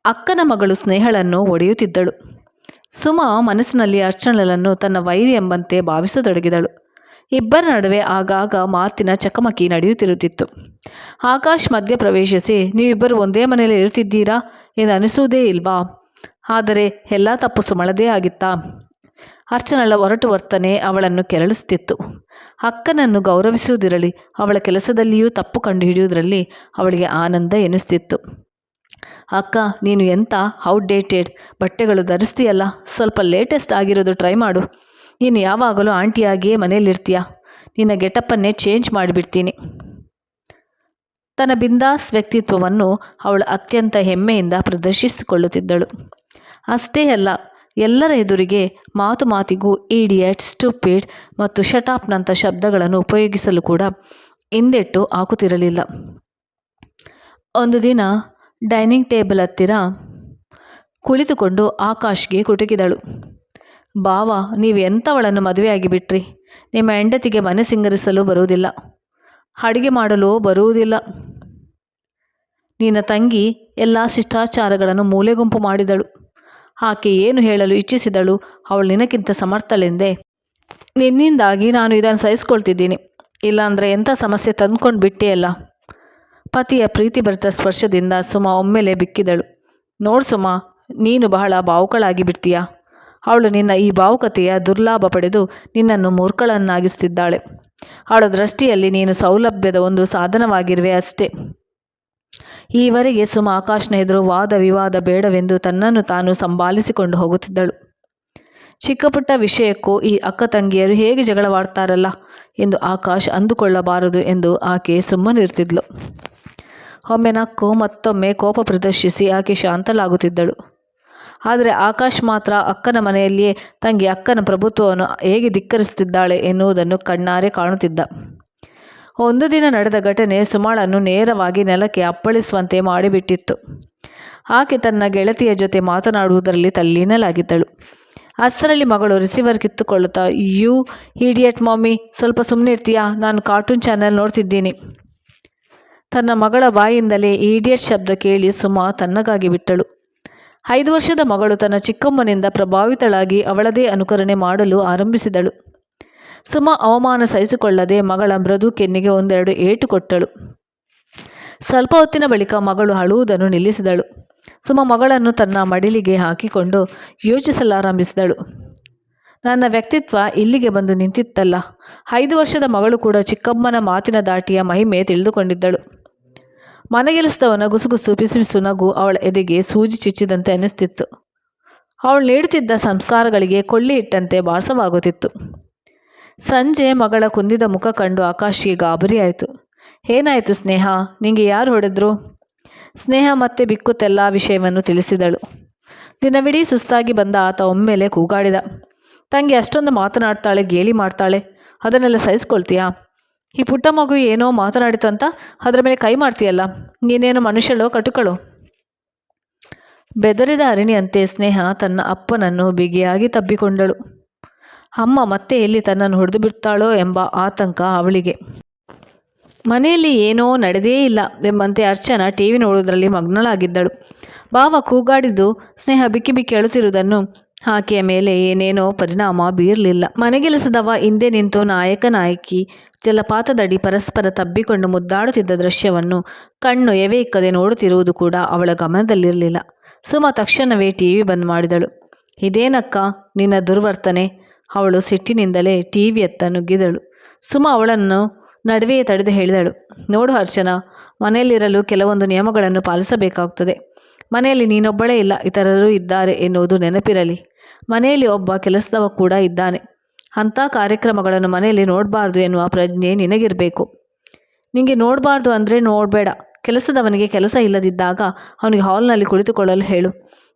ಅಕ್ಕನ ಮಗಳು ಸ್ನೇಹಳನ್ನು ಒಡೆಯುತ್ತಿದ್ದಳು. ಸುಮ ಮನಸ್ಸಿನಲ್ಲಿ ಅರ್ಚನಳನ್ನು ತನ್ನ ವೈರಿ ಎಂಬಂತೆ ಭಾವಿಸತೊಡಗಿದಳು. ಇಬ್ಬರ ನಡುವೆ ಆಗಾಗ ಮಾತಿನ ಚಕಮಕಿ ನಡೆಯುತ್ತಿರುತ್ತಿತ್ತು. ಆಕಾಶ್ ಮಧ್ಯ ಪ್ರವೇಶಿಸಿ, ನೀವಿಬ್ಬರು ಒಂದೇ ಮನೆಯಲ್ಲಿ ಇರುತ್ತಿದ್ದೀರಾ ಎಂದು ಅನಿಸುವುದೇ ಇಲ್ವಾ? ಆದರೆ ಎಲ್ಲ ತಪ್ಪು ಸುಮಳದೇ ಆಗಿತ್ತಾ? ಅರ್ಚನಳ ಹೊರಟು ವರ್ತನೆ ಅವಳನ್ನು ಕೆರಳಿಸುತ್ತಿತ್ತು. ಅಕ್ಕನನ್ನು ಗೌರವಿಸುವುದಿರಲಿ, ಅವಳ ಕೆಲಸದಲ್ಲಿಯೂ ತಪ್ಪು ಕಂಡುಹಿಡಿಯುವುದರಲ್ಲಿ ಅವಳಿಗೆ ಆನಂದ ಎನಿಸ್ತಿತ್ತು ಅಕ್ಕ, ನೀನು ಎಂಥ ಔಟ್ಡೇಟೆಡ್ ಬಟ್ಟೆಗಳು ಧರಿಸ್ತೀಯಲ್ಲ? ಸ್ವಲ್ಪ ಲೇಟೆಸ್ಟ್ ಆಗಿರೋದು ಟ್ರೈ ಮಾಡು. ನೀನು ಯಾವಾಗಲೂ ಆಂಟಿಯಾಗಿಯೇ ಮನೇಲಿರ್ತೀಯ ನಿನ್ನ ಗೆಟಪ್ಪನ್ನೇ ಚೇಂಜ್ ಮಾಡಿಬಿಡ್ತೀನಿ. ತನ್ನ ಬಿಂದಾಸ್ ವ್ಯಕ್ತಿತ್ವವನ್ನು ಅವಳು ಅತ್ಯಂತ ಹೆಮ್ಮೆಯಿಂದ ಪ್ರದರ್ಶಿಸಿಕೊಳ್ಳುತ್ತಿದ್ದಳು. ಅಷ್ಟೇ ಅಲ್ಲ, ಎಲ್ಲರ ಎದುರಿಗೆ ಮಾತು ಮಾತಿಗೂ ಈಡಿಯಟ್ ಸ್ಟೂಪಿಡ್ ಮತ್ತು ಶಟಾಪ್ನಂಥ ಶಬ್ದಗಳನ್ನು ಉಪಯೋಗಿಸಲು ಕೂಡ ಹಿಂದೆಟ್ಟು ಹಾಕುತ್ತಿರಲಿಲ್ಲ. ಒಂದು ದಿನ ಡೈನಿಂಗ್ ಟೇಬಲ್ ಹತ್ತಿರ ಕುಳಿತುಕೊಂಡು ಆಕಾಶ್ಗೆ ಕುಟುಕಿದಳು. ಬಾವ, ನೀವು ಎಂಥವಳನ್ನು ಮದುವೆಯಾಗಿ ಬಿಟ್ರಿ? ನಿಮ್ಮ ಹೆಂಡತಿಗೆ ಮನೆ ಸಿಂಗರಿಸಲು ಬರುವುದಿಲ್ಲ. ಅಡುಗೆ ಮಾಡಲು ಬರುವುದಿಲ್ಲ. ನಿನ್ನ ತಂಗಿ ಎಲ್ಲ ಶಿಷ್ಟಾಚಾರಗಳನ್ನು ಮೂಲೆಗುಂಪು ಮಾಡಿದಳು. ಆಕೆ ಏನು ಹೇಳಲು ಇಚ್ಛಿಸಿದಳು, ಅವಳು ನಿನಕ್ಕಿಂತ ಸಮರ್ಥಳೆಂದೇ? ನಿನ್ನಿಂದಾಗಿ ನಾನು ಇದನ್ನು ಸಹಿಸ್ಕೊಳ್ತಿದ್ದೀನಿ. ಇಲ್ಲಾಂದರೆ ಎಂಥ ಸಮಸ್ಯೆ ತಂದ್ಕೊಂಡು ಬಿಟ್ಟೆಯಲ್ಲ ಪತಿಯ ಪ್ರೀತಿಭರಿತ ಸ್ಪರ್ಶದಿಂದ ಸುಮ ಒಮ್ಮೆಲೆ ಬಿಕ್ಕಿದಳು. ನೋಡು ಸುಮ, ನೀನು ಬಹಳ ಬಾವುಕಳಾಗಿ ಬಿಡ್ತೀಯ? ಅವಳು ನಿನ್ನ ಈ ಭಾವುಕತೆಯ ದುರ್ಲಾಭ ಪಡೆದು ನಿನ್ನನ್ನು ಮೂರ್ಖಳನ್ನಾಗಿಸುತ್ತಿದ್ದಾಳೆ ಅವಳ ದೃಷ್ಟಿಯಲ್ಲಿ ನೀನು ಸೌಲಭ್ಯದ ಒಂದು ಸಾಧನವಾಗಿರುವೆ ಅಷ್ಟೇ. ಈವರೆಗೆ ಸುಮ ಆಕಾಶ್ನ ಎದುರು ವಾದ ವಿವಾದ ಬೇಡವೆಂದು ತನ್ನನ್ನು ತಾನು ಸಂಭಾಲಿಸಿಕೊಂಡು ಹೋಗುತ್ತಿದ್ದಳು. ಚಿಕ್ಕಪುಟ್ಟ ವಿಷಯಕ್ಕೂ ಈ ಅಕ್ಕ ತಂಗಿಯರು ಹೇಗೆ ಜಗಳವಾಡ್ತಾರಲ್ಲ ಎಂದು ಆಕಾಶ್ ಅಂದುಕೊಳ್ಳಬಾರದು ಎಂದು ಆಕೆ ಸುಮ್ಮನಿರ್ತಿದ್ಲು ಒಮ್ಮೆ ನಕ್ಕು ಮತ್ತೊಮ್ಮೆ ಕೋಪ ಪ್ರದರ್ಶಿಸಿ ಆಕೆ ಶಾಂತಲಾಗುತ್ತಿದ್ದಳು ಆದರೆ ಆಕಾಶ್ ಮಾತ್ರ ಅಕ್ಕನ ಮನೆಯಲ್ಲಿಯೇ ತಂಗಿ ಅಕ್ಕನ ಪ್ರಭುತ್ವವನ್ನು ಹೇಗೆ ಧಿಕ್ಕರಿಸುತ್ತಿದ್ದಾಳೆ ಎನ್ನುವುದನ್ನು ಕಣ್ಣಾರೆ ಕಾಣುತ್ತಿದ್ದ. ಒಂದು ದಿನ ನಡೆದ ಘಟನೆ ಸುಮಾಳನ್ನು ನೇರವಾಗಿ ನೆಲಕ್ಕೆ ಅಪ್ಪಳಿಸುವಂತೆ ಮಾಡಿಬಿಟ್ಟಿತ್ತು. ಆಕೆ ತನ್ನ ಗೆಳತಿಯ ಜೊತೆ ಮಾತನಾಡುವುದರಲ್ಲಿ ತಲ್ಲೀನಲಾಗಿದ್ದಳು ಅಷ್ಟರಲ್ಲಿ ಮಗಳು ರಿಸೀವರ್ ಕಿತ್ತುಕೊಳ್ಳುತ್ತಾ ಯು ಈಡಿಯಟ್ ಮಮ್ಮಿ, ಸ್ವಲ್ಪ ಸುಮ್ಮನೆ ಇರ್ತೀಯಾ? ನಾನು ಕಾರ್ಟೂನ್ ಚಾನೆಲ್ ನೋಡ್ತಿದ್ದೀನಿ. ತನ್ನ ಮಗಳ ಬಾಯಿಂದಲೇ ಈಡಿಯಟ್ ಶಬ್ದ ಕೇಳಿ ಸುಮಾ ತನ್ನಗಾಗಿ ಬಿಟ್ಟಳು. ಐದು ವರ್ಷದ ಮಗಳು ತನ್ನ ಚಿಕ್ಕಮ್ಮನಿಂದ ಪ್ರಭಾವಿತಳಾಗಿ ಅವಳದೇ ಅನುಕರಣೆ ಮಾಡಲು ಆರಂಭಿಸಿದಳು. ಸುಮ ಅವಮಾನ ಸಹಿಸಿಕೊಳ್ಳದೆ ಮಗಳ ಮೃದು ಕೆನ್ನಿಗೆ ಒಂದೆರಡು ಏಟು ಕೊಟ್ಟಳು. ಸ್ವಲ್ಪ ಹೊತ್ತಿನ ಬಳಿಕ ಮಗಳು ಅಳುವುದನ್ನು ನಿಲ್ಲಿಸಿದಳು. ಸುಮ ಮಗಳನ್ನು ತನ್ನ ಮಡಿಲಿಗೆ ಹಾಕಿಕೊಂಡು ಯೋಚಿಸಲಾರಂಭಿಸಿದಳು. ನನ್ನ ವ್ಯಕ್ತಿತ್ವ ಇಲ್ಲಿಗೆ ಬಂದು ನಿಂತಿತ್ತಲ್ಲ. ಐದು ವರ್ಷದ ಮಗಳು ಕೂಡ ಚಿಕ್ಕಮ್ಮನ ಮಾತಿನ ದಾಟಿಯ ಮಹಿಮೆ ತಿಳಿದುಕೊಂಡಿದ್ದಳು. ಮನೆಗೆಲಿಸಿದವನ ಗುಸುಗುಸು, ಪಿಸುಪಿಸು ನಗು ಅವಳ ಎದೆಗೆ ಸೂಜಿ ಚುಚ್ಚಿದಂತೆ ಅನ್ನಿಸ್ತಿತ್ತು. ಅವಳು ನೀಡುತ್ತಿದ್ದ ಸಂಸ್ಕಾರಗಳಿಗೆ ಕೊಳ್ಳಿ ಇಟ್ಟಂತೆ ಭಾಸವಾಗುತ್ತಿತ್ತು. ಸಂಜೆ ಮಗಳ ಕುಂದಿದ ಮುಖ ಕಂಡು ಆಕಾಶಿಗೆ ಗಾಬರಿಯಾಯಿತು. ಏನಾಯಿತು ಸ್ನೇಹ? ನಿಂಗೆ ಯಾರು ಹೊಡೆದ್ರು? ಸ್ನೇಹ ಮತ್ತೆ ಬಿಕ್ಕುತ್ತೆಲ್ಲ ವಿಷಯವನ್ನು ತಿಳಿಸಿದಳು. ದಿನವಿಡೀ ಸುಸ್ತಾಗಿ ಬಂದ ಆತ ಒಮ್ಮೆಲೆ ಕೂಗಾಡಿದ. ತಂಗಿ ಅಷ್ಟೊಂದು ಮಾತನಾಡ್ತಾಳೆ, ಗೇಲಿ ಮಾಡ್ತಾಳೆ. ಅದನ್ನೆಲ್ಲ ಸಹಿಸ್ಕೊಳ್ತೀಯಾ? ಈ ಪುಟ್ಟ ಮಗು ಏನೋ ಮಾತನಾಡಿತು ಅಂತ ಅದರ ಮೇಲೆ ಕೈ ಮಾಡ್ತೀಯಲ್ಲ, ನೀನೇನು ಮನುಷ್ಯಳೋ ಕಟುಕಳು. ಬೆದರಿದ ಅರಣಿಯಂತೆ ಸ್ನೇಹ ತನ್ನ ಅಪ್ಪನನ್ನು ಬಿಗಿಯಾಗಿ ತಬ್ಬಿಕೊಂಡಳು. ಅಮ್ಮ ಮತ್ತೆ ಎಲ್ಲಿ ತನ್ನನ್ನು ಹೊಡೆದು ಬಿಡ್ತಾಳೋ ಎಂಬ ಆತಂಕ ಅವಳಿಗೆ. ಮನೆಯಲ್ಲಿ ಏನೋ ನಡೆದೇ ಇಲ್ಲ ಎಂಬಂತೆ ಅರ್ಚನಾ ಟಿ ವಿ ನೋಡುವುದರಲ್ಲಿ ಮಗ್ನಳಾಗಿದ್ದಳು. ಭಾವ ಕೂಗಾಡಿದ್ದು, ಸ್ನೇಹ ಬಿಕ್ಕಿ ಬಿಕ್ಕಿ ಅಳುತ್ತಿರುವುದನ್ನು ಆಕೆಯ ಮೇಲೆ ಏನೇನೋ ಪರಿಣಾಮ ಬೀರಲಿಲ್ಲ. ಮನೆಗೆಲಸದವ ಹಿಂದೆ ನಿಂತು ನಾಯಕ ನಾಯಕಿ ಜಲಪಾತದಡಿ ಪರಸ್ಪರ ತಬ್ಬಿಕೊಂಡು ಮುದ್ದಾಡುತ್ತಿದ್ದ ದೃಶ್ಯವನ್ನು ಕಣ್ಣು ಎವೆಯಿಕ್ಕದೆ ನೋಡುತ್ತಿರುವುದು ಕೂಡ ಅವಳ ಗಮನದಲ್ಲಿರಲಿಲ್ಲ. ಸುಮ ತಕ್ಷಣವೇ ಟಿ ವಿ ಬಂದ್ ಮಾಡಿದಳು. ಇದೇನಕ್ಕ? ನಿನ್ನ ದುರ್ವರ್ತನೆ? ಅವಳು ಸಿಟ್ಟಿನಿಂದಲೇ ಟಿ ವಿಯತ್ತ ನುಗ್ಗಿದಳು. ಸುಮ ಅವಳನ್ನು ನಡುವೆಯೇ ತಡೆದು ಹೇಳಿದಳು. ನೋಡು ಹರ್ಷನ ಮನೆಯಲ್ಲಿರಲು ಕೆಲವೊಂದು ನಿಯಮಗಳನ್ನು ಪಾಲಿಸಬೇಕಾಗುತ್ತದೆ ಮನೆಯಲ್ಲಿ ನೀನೊಬ್ಬಳೇ ಇಲ್ಲ, ಇತರರು ಇದ್ದಾರೆ ಎನ್ನುವುದು ನೆನಪಿರಲಿ. ಮನೆಯಲ್ಲಿ ಒಬ್ಬ ಕೆಲಸದವ ಕೂಡ ಇದ್ದಾನೆ. ಅಂಥ ಕಾರ್ಯಕ್ರಮಗಳನ್ನು ಮನೆಯಲ್ಲಿ ನೋಡಬಾರ್ದು ಎನ್ನುವ ಪ್ರಜ್ಞೆ ನಿನಗಿರಬೇಕು. ನಿನಗೆ ನೋಡಬಾರ್ದು ಅಂದರೆ ನೋಡಬೇಡ. ಕೆಲಸದವನಿಗೆ ಕೆಲಸ ಇಲ್ಲದಿದ್ದಾಗ ಅವನಿಗೆ ಹಾಲ್ನಲ್ಲಿ ಕುಳಿತುಕೊಳ್ಳಲು ಹೇಳು.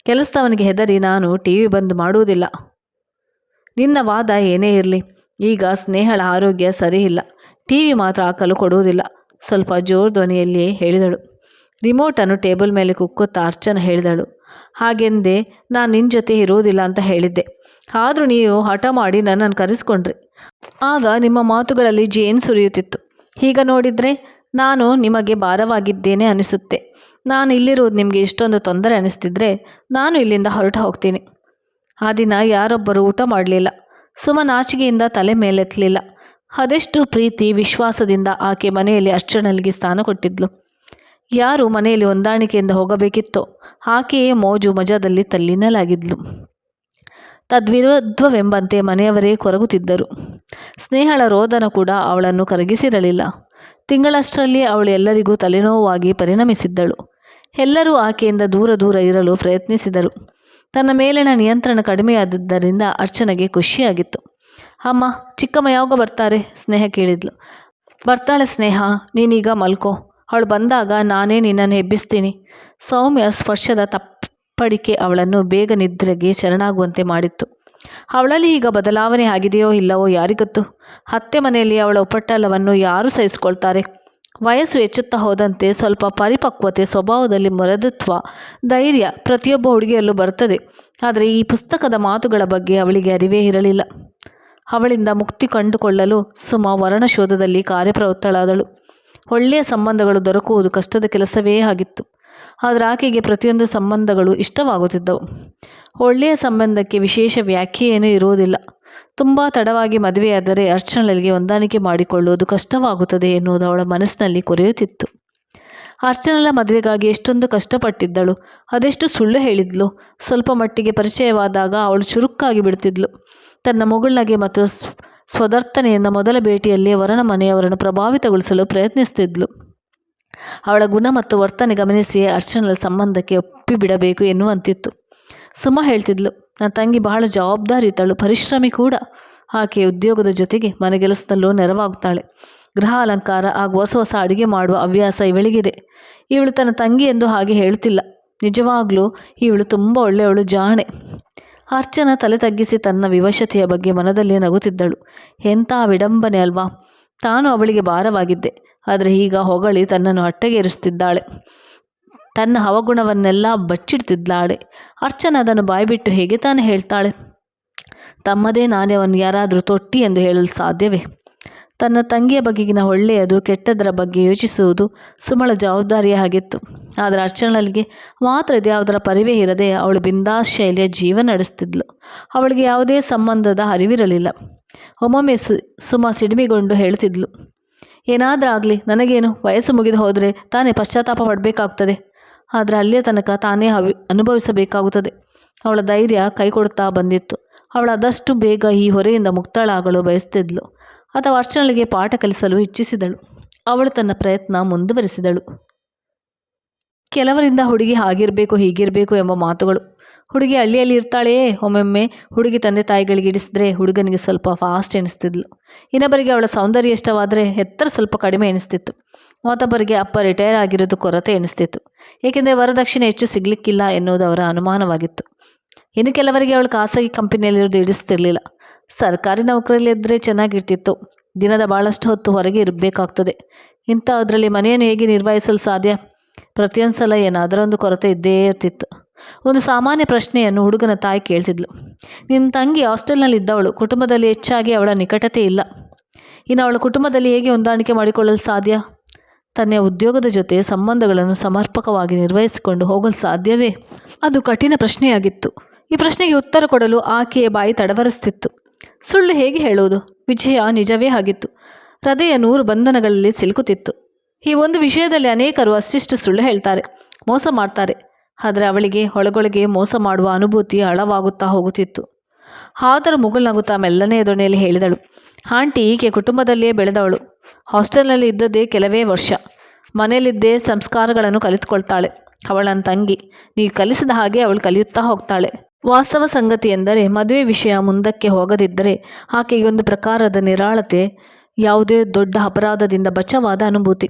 ಕೆಲಸದವನಿಗೆ ಹೆದರಿ ನಾನು ಟಿ ವಿ ಬಂದ್ ಮಾಡುವುದಿಲ್ಲ. ನಿನ್ನ ವಾದ ಏನೇ ಇರಲಿ. ಈಗ ಸ್ನೇಹಳ ಆರೋಗ್ಯ ಸರಿಯಿಲ್ಲ ಟಿ ವಿ ಮಾತ್ರ ಹಾಕಲು ಕೊಡುವುದಿಲ್ಲ. ಸ್ವಲ್ಪ ಜೋರು ಧ್ವನಿಯಲ್ಲಿಯೇ ಹೇಳಿದಳು. ರಿಮೋಟನ್ನು ಟೇಬಲ್ ಮೇಲೆ ಕುಕ್ಕುತ್ತಾ ಅರ್ಚನ ಹೇಳಿದಳು. ಹಾಗೆಂದೇ ನಾನು ನಿನ್ನ ಜೊತೆ ಇರುವುದಿಲ್ಲ ಅಂತ ಹೇಳಿದ್ದೆ. ಆದರೂ ನೀವು ಹಠ ಮಾಡಿ ನನ್ನನ್ನು ಕರೆಸ್ಕೊಂಡ್ರಿ. ಆಗ ನಿಮ್ಮ ಮಾತುಗಳಲ್ಲಿ ಜೇನು ಸುರಿಯುತ್ತಿತ್ತು. ಈಗ ನೋಡಿದರೆ ನಾನು ನಿಮಗೆ ಭಾರವಾಗಿದ್ದೇನೆ ಅನಿಸುತ್ತೆ. ನಾನು ಇಲ್ಲಿರೋದು ನಿಮಗೆ ಇಷ್ಟೊಂದು ತೊಂದರೆ ಅನಿಸ್ತಿದ್ರೆ ನಾನು ಇಲ್ಲಿಂದ ಹೊರಟು ಹೋಗ್ತೀನಿ. ಆ ದಿನ ಯಾರೊಬ್ಬರು ಊಟ ಮಾಡಲಿಲ್ಲ. ಸುಮ ನಾಚಿಕೆಯಿಂದ ತಲೆ ಮೇಲೆತ್ತಲಿಲ್ಲ. ಅದೆಷ್ಟು ಪ್ರೀತಿ, ವಿಶ್ವಾಸದಿಂದ ಆಕೆ ಮನೆಯಲ್ಲಿ ಅರ್ಚನಲ್ಲಿಗೆ ಸ್ಥಾನ ಕೊಟ್ಟಿದ್ಲು. ಯಾರು ಮನೆಯಲ್ಲಿ ಹೊಂದಾಣಿಕೆಯಿಂದ ಹೋಗಬೇಕಿತ್ತೋ, ಆಕೆಯೇ ಮೋಜು ಮಜಾದಲ್ಲಿ ತಲ್ಲಿನಲಾಗಿದ್ಲು. ತದ್ವಿರುದ್ಧವೆಂಬಂತೆ ಮನೆಯವರೇ ಕೊರಗುತ್ತಿದ್ದರು. ಸ್ನೇಹಳ ರೋದನ ಕೂಡ ಅವಳನ್ನು ಕರಗಿಸಿರಲಿಲ್ಲ. ತಿಂಗಳಷ್ಟರಲ್ಲಿ ಅವಳು ಎಲ್ಲರಿಗೂ ತಲೆನೋವಾಗಿ ಪರಿಣಮಿಸಿದ್ದಳು. ಎಲ್ಲರೂ ಆಕೆಯಿಂದ ದೂರ ದೂರ ಇರಲು ಪ್ರಯತ್ನಿಸಿದರು. ತನ್ನ ಮೇಲಿನ ನಿಯಂತ್ರಣ ಕಡಿಮೆಯಾದದ್ದರಿಂದ ಅರ್ಚನೆಗೆ ಖುಷಿಯಾಗಿತ್ತು. ಅಮ್ಮ, ಚಿಕ್ಕಮ್ಮ ಯಾವಾಗ ಬರ್ತಾರೆ? ಸ್ನೇಹ ಕೇಳಿದ್ಲು. ಬರ್ತಾಳೆ ಸ್ನೇಹ, ನೀನೀಗ ಮಲ್ಕೋ. ಅವಳು ಬಂದಾಗ ನಾನೇ ನಿನ್ನನ್ನು ಎಬ್ಬಿಸ್ತೀನಿ. ಸೌಮ್ಯ ಸ್ಪರ್ಶದ ತಪ್ಪಡಿಕೆ ಅವಳನ್ನು ಬೇಗ ನಿದ್ರೆಗೆ ಶರಣಾಗುವಂತೆ ಮಾಡಿತ್ತು. ಅವಳಲ್ಲಿ ಈಗ ಬದಲಾವಣೆ ಆಗಿದೆಯೋ ಇಲ್ಲವೋ ಯಾರಿಗೊತ್ತು? ಹತ್ತೆ ಮನೆಯಲ್ಲಿ ಅವಳ ಉಪಟಲವನ್ನು ಯಾರು ಸಹಿಸಿಕೊಳ್ತಾರೆ? ವಯಸ್ಸು ಹೆಚ್ಚುತ್ತಾ ಹೋದಂತೆ ಸ್ವಲ್ಪ ಪರಿಪಕ್ವತೆ ಸ್ವಭಾವದಲ್ಲಿ ಮೃದುತ್ವ ಧೈರ್ಯ ಪ್ರತಿಯೊಬ್ಬ ಹುಡುಗಿಯಲ್ಲೂ ಬರ್ತದೆ ಆದರೆ ಈ ಪುಸ್ತಕದ ಮಾತುಗಳ ಬಗ್ಗೆ ಅವಳಿಗೆ ಅರಿವೇ ಇರಲಿಲ್ಲ. ಅವಳಿಂದ ಮುಕ್ತಿ ಕಂಡುಕೊಳ್ಳಲು ಸುಮ ವರ್ಣಶೋಧದಲ್ಲಿ ಕಾರ್ಯಪ್ರವೃತ್ತಳಾದಳು. ಒಳ್ಳೆಯ ಸಂಬಂಧಗಳು ದೊರಕುವುದು ಕಷ್ಟದ ಕೆಲಸವೇ ಆಗಿತ್ತು. ಆದರೆ ಆಕೆಗೆ ಪ್ರತಿಯೊಂದು ಸಂಬಂಧಗಳು ಇಷ್ಟವಾಗುತ್ತಿದ್ದವು. ಒಳ್ಳೆಯ ಸಂಬಂಧಕ್ಕೆ ವಿಶೇಷ ವ್ಯಾಖ್ಯೆಯೇನೂ ಇರುವುದಿಲ್ಲ. ತುಂಬ ತಡವಾಗಿ ಮದುವೆಯಾದರೆ ಅರ್ಚನಳಿಗೆ ಹೊಂದಾಣಿಕೆ ಮಾಡಿಕೊಳ್ಳುವುದು ಕಷ್ಟವಾಗುತ್ತದೆ ಎನ್ನುವುದು ಅವಳ ಮನಸ್ಸಿನಲ್ಲಿ ಕೊರೆಯುತ್ತಿತ್ತು. ಅರ್ಚನಳ ಮದುವೆಗಾಗಿ ಎಷ್ಟೊಂದು ಕಷ್ಟಪಟ್ಟಿದ್ದಳು. ಅದೆಷ್ಟು ಸುಳ್ಳು ಹೇಳಿದ್ಲು. ಸ್ವಲ್ಪ ಮಟ್ಟಿಗೆ ಪರಿಚಯವಾದಾಗ ಅವಳು ಚುರುಕಾಗಿ ಬಿಡ್ತಿದ್ಲು ತನ್ನ ಮುಗುಳ್ನಗೆ ಮತ್ತು ಸ್ವ- ಸ್ವದರ್ತನೆಯಿಂದ ಮೊದಲ ಭೇಟಿಯಲ್ಲಿ ವರನ ಮನೆಯವರನ್ನು ಪ್ರಭಾವಿತಗೊಳಿಸಲು ಪ್ರಯತ್ನಿಸುತ್ತಿದ್ಲು. ಅವಳ ಗುಣ ಮತ್ತು ವರ್ತನೆ ಗಮನಿಸಿ ಅರ್ಚನಳ ಸಂಬಂಧಕ್ಕೆ ಒಪ್ಪಿಬಿಡಬೇಕು ಎನ್ನುವಂತಿತ್ತು. ಸುಮ ಹೇಳ್ತಿದ್ಲು, ನನ್ನ ತಂಗಿ ಬಹಳ ಜವಾಬ್ದಾರಿತಳು ಪರಿಶ್ರಮಿ ಕೂಡ. ಆಕೆ ಉದ್ಯೋಗದ ಜೊತೆಗೆ ಮನೆಗೆಲಸದಲ್ಲೂ ನೆರವಾಗುತ್ತಾಳೆ ಗೃಹ ಅಲಂಕಾರ ಹಾಗೂ ಹೊಸ ಹೊಸ ಅಡುಗೆ ಮಾಡುವ ಹವ್ಯಾಸ ಇವಳಿಗಿದೆ. ಇವಳು ತನ್ನ ತಂಗಿ ಎಂದು ಹಾಗೆ ಹೇಳುತ್ತಿಲ್ಲ. ನಿಜವಾಗ್ಲೂ, ಇವಳು ತುಂಬ ಒಳ್ಳೆಯವಳು, ಜಾಣೆ. ಅರ್ಚನ ತಲೆ ತಗ್ಗಿಸಿ ತನ್ನ ವಿವಶತೆಯ ಬಗ್ಗೆ ಮನದಲ್ಲಿ ನಗುತ್ತಿದ್ದಳು. ಎಂಥ ವಿಡಂಬನೆ ಅಲ್ವಾ? ತಾನು ಅವಳಿಗೆ ಭಾರವಾಗಿದ್ದೆ. ಆದರೆ ಈಗ ಹೊಗಳಿ ತನ್ನನ್ನು ಹಟ್ಟೆಗೇರಿಸುತ್ತಿದ್ದಾಳೆ ತನ್ನ ಹವಗುಣವನ್ನೆಲ್ಲ ಬಚ್ಚಿಡ್ತಿದ್ದಾಳೆ. ಅರ್ಚನ ಅದನ್ನು ಬಾಯ್ಬಿಟ್ಟು ಹೇಗೆ ತಾನೇ ಹೇಳ್ತಾಳೆ? ತಮ್ಮದೇ ನಾಣ್ಯವನ್ನು ಯಾರಾದರೂ ತೊಟ್ಟಿ ಎಂದು ಹೇಳಲು ಸಾಧ್ಯವೇ? ತನ್ನ ತಂಗಿಯ ಬಗೆಗಿನ ಒಳ್ಳೆಯದು, ಕೆಟ್ಟದರ ಬಗ್ಗೆ ಯೋಚಿಸುವುದು ಸುಮಳ ಜವಾಬ್ದಾರಿಯಾಗಿತ್ತು ಆದರೆ ಅರ್ಚನಳಿಗೆ ಮಾತ್ರ ಇದ್ಯಾವುದರ ಪರಿವೇ ಇರದೆ ಅವಳು ಬಿಂದಾಸ್ ಶೈಲಿಯ ಜೀವನ ನಡೆಸ್ತಿದ್ಲು. ಅವಳಿಗೆ ಯಾವುದೇ ಸಂಬಂಧದ ಅರಿವಿರಲಿಲ್ಲ. ಒಮ್ಮೊಮ್ಮೆ ಸು, ಸುಮ ಸಿಡಿಮಿಗೊಂಡು ಹೇಳ್ತಿದ್ಲು, ಏನಾದರೂ ಆಗಲಿ, ನನಗೇನು? ವಯಸ್ಸು ಮುಗಿದು ಹೋದರೆ ತಾನೇ ಪಶ್ಚಾತ್ತಾಪ ಪಡಬೇಕಾಗ್ತದೆ. ಆದರೆ ಅಲ್ಲಿಯ ತನಕ ತಾನೇ ಅವಿ, ಅನುಭವಿಸಬೇಕಾಗುತ್ತದೆ. ಅವಳ ಧೈರ್ಯ ಕೈಕೊಡುತ್ತಾ ಬಂದಿತ್ತು. ಅವಳು ಆದಷ್ಟು ಬೇಗ ಈ ಹೊರೆಯಿಂದ ಮುಕ್ತಳಾಗಲು ಬಯಸ್ತಿದ್ಲು. ಅಥವಾ ಅರ್ಚನಳಿಗೆ ಪಾಠ ಕಲಿಸಲು ಇಚ್ಛಿಸಿದಳು. ಅವಳು ತನ್ನ ಪ್ರಯತ್ನ ಮುಂದುವರಿಸಿದಳು. ಕೆಲವರಿಂದ ಹುಡುಗಿ ಹಾಗಿರಬೇಕು, ಹೀಗಿರಬೇಕು ಎಂಬ ಮಾತುಗಳು. ಹುಡುಗಿ ಹಳ್ಳಿಯಲ್ಲಿ ಇರ್ತಾಳೆಯೇ? ಒಮ್ಮೊಮ್ಮೆ ಹುಡುಗಿ ತಂದೆ ತಾಯಿಗಳಿಗೆ ಇಡಿಸಿದ್ರೆ ಹುಡುಗನಿಗೆ ಸ್ವಲ್ಪ ಫಾಸ್ಟ್ ಎನಿಸ್ತಿದ್ಲು. ಇನ್ನೊಬ್ಬರಿಗೆ ಅವಳ ಸೌಂದರ್ಯ ಇಷ್ಟವಾದರೆ ಎತ್ತರ ಸ್ವಲ್ಪ ಕಡಿಮೆ ಎನಿಸ್ತಿತ್ತು. ಮತ್ತೊಬ್ಬರಿಗೆ ಅಪ್ಪ ರಿಟೈರ್ ಆಗಿರೋದು ಕೊರತೆ ಎನಿಸ್ತಿತ್ತು. ಏಕೆಂದರೆ ವರದಕ್ಷಿಣೆ ಹೆಚ್ಚು ಸಿಗಲಿಕ್ಕಿಲ್ಲ ಎನ್ನುವುದು ಅವರ ಅನುಮಾನವಾಗಿತ್ತು. ಇನ್ನು ಕೆಲವರಿಗೆ ಅವಳು ಖಾಸಗಿ ಕಂಪನಿಯಲ್ಲಿರೋದು ಹಿಡಿಸ್ತಿರ್ಲಿಲ್ಲ. ಸರ್ಕಾರಿ ನೌಕರಿಯಲ್ಲಿದ್ದರೆ ಚೆನ್ನಾಗಿರ್ತಿತ್ತು. ದಿನದ ಭಾಳಷ್ಟು ಹೊತ್ತು ಹೊರಗೆ ಇರಬೇಕಾಗ್ತದೆ. ಇಂಥದ್ರಲ್ಲಿ ಮನೆಯನ್ನು ಹೇಗೆ ನಿರ್ವಹಿಸಲು ಸಾಧ್ಯ? ಪ್ರತಿಯೊಂದು ಸಲ ಏನಾದರೊಂದು ಕೊರತೆ ಇದ್ದೇ ಇರ್ತಿತ್ತು. ಒಂದು ಸಾಮಾನ್ಯ ಪ್ರಶ್ನೆಯನ್ನು ಹುಡುಗನ ತಾಯಿ ಕೇಳ್ತಿದ್ಲು. ನಿಮ್ಮ ತಂಗಿ ಹಾಸ್ಟೆಲ್ನಲ್ಲಿ ಇದ್ದವಳು, ಕುಟುಂಬದಲ್ಲಿ ಹೆಚ್ಚಾಗಿ ಅವಳ ನಿಕಟತೆ ಇಲ್ಲ. ಇನ್ನು ಅವಳ ಕುಟುಂಬದಲ್ಲಿ ಹೇಗೆ ಹೊಂದಾಣಿಕೆ ಮಾಡಿಕೊಳ್ಳಲು ಸಾಧ್ಯ? ತನ್ನ ಉದ್ಯೋಗದ ಜೊತೆ ಸಂಬಂಧಗಳನ್ನು ಸಮರ್ಪಕವಾಗಿ ನಿರ್ವಹಿಸಿಕೊಂಡು ಹೋಗಲು ಸಾಧ್ಯವೇ? ಅದು ಕಠಿಣ ಪ್ರಶ್ನೆಯಾಗಿತ್ತು. ಈ ಪ್ರಶ್ನೆಗೆ ಉತ್ತರ ಕೊಡಲು ಆಕೆಯ ಬಾಯಿ ತಡವರಿಸ್ತಿತ್ತು. ಸುಳ್ಳು ಹೇಗೆ ಹೇಳುವುದು? ವಿಜಯ ನಿಜವೇ ಆಗಿತ್ತು ಹೃದಯ ನೂರು ಬಂಧನಗಳಲ್ಲಿ ಸಿಲುಕುತ್ತಿತ್ತು. ಈ ಒಂದು ವಿಷಯದಲ್ಲಿ ಅನೇಕರು ಅಷ್ಟಿಷ್ಟು ಸುಳ್ಳು ಹೇಳ್ತಾರೆ, ಮೋಸ ಮಾಡ್ತಾರೆ. ಆದರೆ ಅವಳಿಗೆ, ಒಳಗೊಳಗೆ ಮೋಸ ಮಾಡುವ ಅನುಭೂತಿ ಅಳವಾಗುತ್ತಾ ಹೋಗುತ್ತಿತ್ತು. ಆದರೂ ಮುಗುಳ್ನಗುತ್ತಾ ಮೆಲ್ಲನೆಯ ದೊಣೆಯಲ್ಲಿ ಹೇಳಿದಳು, ಆಂಟಿ, ಈಕೆ ಕುಟುಂಬದಲ್ಲಿಯೇ ಬೆಳೆದವಳು. ಹಾಸ್ಟೆಲ್ನಲ್ಲಿ ಇದ್ದದ್ದೇ ಕೆಲವೇ ವರ್ಷ. ಮನೆಯಲ್ಲಿದ್ದೇ ಸಂಸ್ಕಾರಗಳನ್ನು ಕಲಿತುಕೊಳ್ತಾಳೆ. ಅವಳ ತಂಗಿ ನೀವು ಕಲಿಸಿದ ಹಾಗೆ ಅವಳು ಕಲಿಯುತ್ತಾ ಹೋಗ್ತಾಳೆ. ವಾಸ್ತವ ಸಂಗತಿ ಎಂದರೆ ಮದುವೆ ವಿಷಯ ಮುಂದಕ್ಕೆ ಹೋಗದಿದ್ದರೆ ಆಕೆಗೊಂದು ಪ್ರಕಾರದ ನಿರಾಳತೆ, ಯಾವುದೇ ದೊಡ್ಡ ಅಪರಾಧದಿಂದ ಬಚಾವಾದ ಅನುಭೂತಿ.